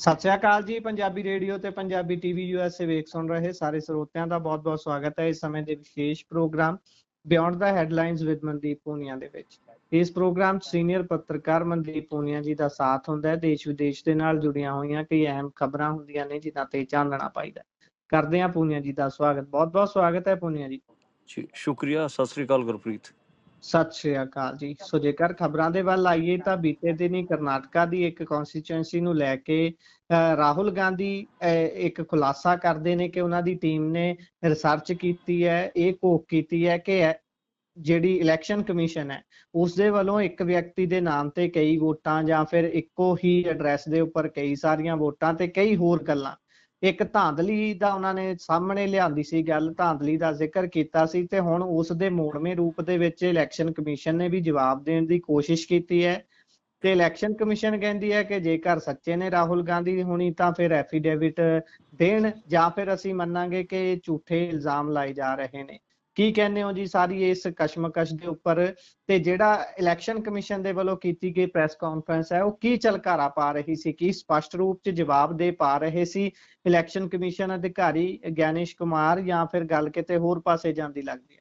ਸਤਿ ਸ਼੍ਰੀ ਅਕਾਲ ਜੀ, ਪੰਜਾਬੀ ਰੇਡੀਓ ਤੇ ਪੰਜਾਬੀ ਟੀਵੀ ਯੂਐਸਏ ਵੇਖ ਸੁਣ ਰਹੇ ਸਾਰੇ ਸਰੋਤਿਆਂ ਦਾ ਬਹੁਤ-ਬਹੁਤ ਸਵਾਗਤ ਹੈ ਇਸ ਸਮੇਂ ਦੇ ਵਿਸ਼ੇਸ਼ programme beyond the headlines with Mandeep Punia ਦੇ ਵਿੱਚ। ਇਸ ਪ੍ਰੋਗਰਾਮ ਸੀਨੀਅਰ ਪੱਤਰਕਾਰ ਮਨਦੀਪ ਪੂਨੀਆ ਜੀ ਦਾ ਸਾਥ ਹੁੰਦਾ ਹੈ, ਦੇਸ਼ ਵਿਦੇਸ਼ ਦੇ ਨਾਲ ਜੁੜੀਆਂ ਹੋਈਆਂ ਕਈ ਅਹਿਮ ਖਬਰਾਂ ਹੁੰਦੀਆਂ ਨੇ ਜਿਨ੍ਹਾਂ ਤੇ ਚਾਨਣਾ ਪਾਈਦਾ ਹੈ। ਕਰਦੇ ਹਾਂ ਪੂਨੀਆ ਜੀ ਦਾ ਸਵਾਗਤ। ਬਹੁਤ-ਬਹੁਤ ਸਵਾਗਤ ਹੈ ਪੂਨੀਆ ਜੀ, ਸ਼ੁਕਰੀਆ, ਸਤਿ ਸ੍ਰੀ ਅਕਾਲ ਗੁਰਪ੍ਰੀਤ। ਸਤਿ ਸ਼੍ਰੀ ਅਕਾਲ ਜੀ। ਸੋ ਜੇਕਰ ਖਬਰਾਂ ਦੇ ਵੱਲ ਆਈਏ ਤਾਂ ਬੀਤੇ ਦਿਨੀ ਕਰਨਾਟਕਾ ਦੀ ਇੱਕ ਕਨਸਟੀਚੁਐਂਸੀ ਨੂੰ ਲੈ ਕੇ ਰਾਹੁਲ ਗਾਂਧੀ ਇੱਕ ਖੁਲਾਸਾ ਕਰਦੇ ਨੇ ਕਿ ਉਹਨਾਂ ਦੀ ਟੀਮ ਨੇ ਰਿਸਰਚ ਕੀਤੀ ਹੈ, ਇਹ ਘੋਖ ਕੀਤੀ ਹੈ ਕਿ ਜਿਹੜੀ ਇਲੈਕਸ਼ਨ ਕਮਿਸ਼ਨ ਹੈ ਉਸ ਦੇ ਵੱਲੋਂ ਇੱਕ ਵਿਅਕਤੀ ਦੇ ਨਾਮ ਤੇ ਕਈ ਵੋਟਾਂ ਜਾਂ ਫਿਰ ਇੱਕੋ ਹੀ ਐਡਰੈਸ ਦੇ ਉੱਪਰ ਕਈ ਸਾਰੀਆਂ ਵੋਟਾਂ ਤੇ ਕਈ ਹੋਰ ਗੱਲਾਂ ਇੱਕ ਧਾਂਦਲੀ ਦਾ ਉਹਨਾਂ ਨੇ ਸਾਹਮਣੇ ਲਿਆਂਦੀ ਸੀ ਗੱਲ, ਧਾਂਦਲੀ ਦਾ ਜ਼ਿਕਰ ਕੀਤਾ ਸੀ ਤੇ ਹੁਣ ਉਸ ਦੇ ਮੋੜਵੇਂ ਰੂਪ ਦੇ ਵਿੱਚ ਇਲੈਕਸ਼ਨ ਕਮਿਸ਼ਨ ਨੇ ਵੀ ਜਵਾਬ ਦੇਣ ਦੀ ਕੋਸ਼ਿਸ਼ ਕੀਤੀ ਹੈ ਤੇ ਇਲੈਕਸ਼ਨ ਕਮਿਸ਼ਨ ਕਹਿੰਦੀ ਹੈ ਕਿ ਜੇਕਰ ਸੱਚੇ ਨੇ ਰਾਹੁਲ ਗਾਂਧੀ ਹੁਣੀ ਤਾਂ ਫਿਰ ਐਫੀਡੇਵਿਟ ਦੇਣ ਜਾਂ ਫਿਰ ਅਸੀਂ ਮੰਨਾਂਗੇ ਕਿ ਝੂਠੇ ਇਲਜ਼ਾਮ ਲਾਏ ਜਾ ਰਹੇ ਨੇ। ਕੀ ਕਹਿੰਦੇ ਹੋ ਜੀ ਸਾਰੀ ਇਸ ਕਸ਼ਮਕਸ਼ ਦੇ ਉੱਪਰ? ਤੇ ਜਿਹੜਾ ਇਲੈਕਸ਼ਨ ਕਮਿਸ਼ਨ ਦੇ ਵੱਲੋਂ ਕੀਤੀ ਗਈ ਪ੍ਰੈਸ ਕਾਨਫਰੰਸ ਹੈ, ਉਹ ਕੀ ਝਲਕਾਰਾ ਪਾ ਰਹੀ ਸੀ? ਕੀ ਸਪਸ਼ਟ ਰੂਪ 'ਚ ਜਵਾਬ ਦੇ ਪਾ ਰਹੇ ਸੀ ਇਲੈਕਸ਼ਨ ਕਮਿਸ਼ਨ ਅਧਿਕਾਰੀ ਗਿਆਨੇਸ਼ ਕੁਮਾਰ ਜਾਂ ਫਿਰ ਗੱਲ ਕਿਤੇ ਹੋਰ ਪਾਸੇ ਜਾਂਦੀ ਲੱਗਦੀ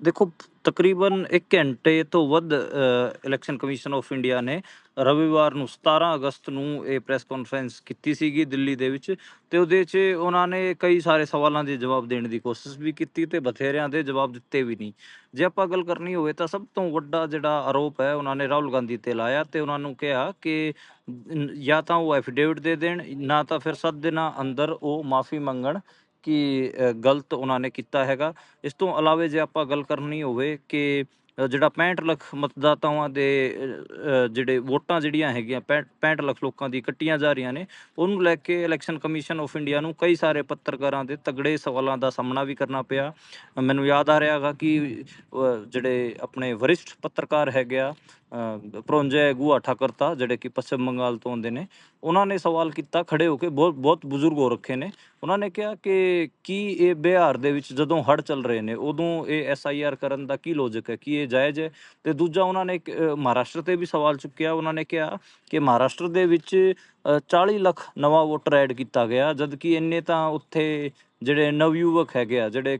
ਹੈ ਦੇਖੋ, ਤਕਰੀਬਨ 1 ਘੰਟੇ ਤੋਂ ਵੱਧ ਇਲੈਕਸ਼ਨ ਕਮਿਸ਼ਨ ਆਫ ਇੰਡੀਆ ਨੇ ਰਵੀਵਾਰ ਨੂੰ 17 ਅਗਸਤ ਨੂੰ ਇਹ ਪ੍ਰੈਸ ਕਾਨਫਰੰਸ ਕੀਤੀ ਸੀਗੀ ਦਿੱਲੀ ਦੇ ਵਿੱਚ ਤੇ ਉਹਦੇ 'ਚ ਉਹਨਾਂ ਨੇ ਕਈ ਸਾਰੇ ਸਵਾਲਾਂ ਦੇ ਜਵਾਬ ਦੇਣ ਦੀ ਕੋਸ਼ਿਸ਼ ਵੀ ਕੀਤੀ ਤੇ ਬਥੇਰਿਆਂ ਦੇ ਜਵਾਬ ਦਿੱਤੇ ਵੀ ਨਹੀਂ। ਜੇ ਆਪਾਂ ਗੱਲ ਕਰਨੀ ਹੋਵੇ ਤਾਂ ਸਭ ਤੋਂ ਵੱਡਾ ਜਿਹੜਾ ਆਰੋਪ ਹੈ, ਉਹਨਾਂ ਨੇ ਰਾਹੁਲ ਗਾਂਧੀ ਤੇ ਲਾਇਆ ਤੇ ਉਹਨਾਂ ਨੂੰ ਕਿਹਾ ਕਿ ਜਾਂ ਤਾਂ ਉਹ ਐਫੀਡੇਵਿਟ ਦੇ ਦੇਣ, ਨਾ ਤਾਂ ਫਿਰ 7 ਦਿਨਾਂ ਅੰਦਰ ਉਹ ਮਾਫੀ ਮੰਗਣ ਕਿ ਅ, ਗਲਤ ਉਹਨਾਂ ਨੇ ਕੀਤਾ ਹੈਗਾ। ਇਸ ਤੋਂ ਇਲਾਵਾ ਜੇ ਆਪਾਂ ਗੱਲ ਕਰਨੀ ਹੋਵੇ ਕਿ ਜਿਹੜਾ 65 ਲੱਖ ਮਤਦਾਤਾਵਾਂ ਦੇ ਜਿਹੜੇ ਵੋਟਾਂ ਜਿਹੜੀਆਂ ਹੈਗੀਆਂ 65 65 ਲੱਖ ਲੋਕਾਂ ਦੀ ਕੱਟੀਆਂ ਜਾ ਰਹੀਆਂ ਨੇ ਉਹਨੂੰ ਲੈ ਕੇ ਇਲੈਕਸ਼ਨ ਕਮਿਸ਼ਨ ਆਫ ਇੰਡੀਆ ਨੂੰ ਕਈ ਸਾਰੇ ਪੱਤਰਕਾਰਾਂ ਦੇ ਤਗੜੇ ਸਵਾਲਾਂ ਦਾ ਸਾਹਮਣਾ ਵੀ ਕਰਨਾ ਪਿਆ। ਮੈਨੂੰ ਯਾਦ ਆ ਰਿਹਾ ਹੈਗਾ ਕਿ ਜਿਹੜੇ ਆਪਣੇ ਵਰਿਸ਼ਠ ਪੱਤਰਕਾਰ ਹੈਗੇ ਆ ਅ, ਪ੍ਰੋਂਜੇ ਗੁਆ ਠਾਕਰਤਾ ਜਿਹੜੇ ਕਿ ਪੱਛਮ ਬੰਗਾਲ ਤੋਂ ਆਉਂਦੇ ਨੇ ਉਹਨਾਂ ਨੇ ਸਵਾਲ ਕੀਤਾ ਖੜੇ ਹੋ ਕੇ ਬਹੁਤ ਬਹੁਤ ਬਜ਼ੁਰਗ ਹੋ ਰੱਖੇ ਨੇ। ਉਹਨਾਂ ਨੇ ਕਿਹਾ ਕਿ ਕੀ ਇਹ ਬਿਹਾਰ ਦੇ ਵਿੱਚ ਜਦੋਂ ਹੜ੍ਹ ਚੱਲ ਰਹੇ ਨੇ ਉਦੋਂ ਇਹ ਐਸ ਆਈ ਆਰ ਕਰਨ ਦਾ ਕੀ ਲੌਜੀਕ ਹੈ? ਕਿ ਇਹ ਜਾਇਜ਼ ਹੈ। ਤੇ ਦੂਜਾ ਉਹਨਾਂ ਨੇ ਮਹਾਰਾਸ਼ਟਰ ਤੇ ਵੀ ਸਵਾਲ ਚੁੱਕਿਆ। ਉਹਨਾਂ ਨੇ ਕਿਹਾ ਕਿ ਮਹਾਰਾਸ਼ਟਰ ਦੇ ਵਿੱਚ 40 ਲੱਖ ਨਵਾਂ ਵੋਟਰ ਐਡ ਕੀਤਾ ਗਿਆ ਜਦ ਕਿ ਇੰਨੇ ਤਾਂ ਉੱਥੇ ਜਿਹੜੇ ਨਵਯੁਵਕ ਹੈਗੇ ਆ, ਜਿਹੜੇ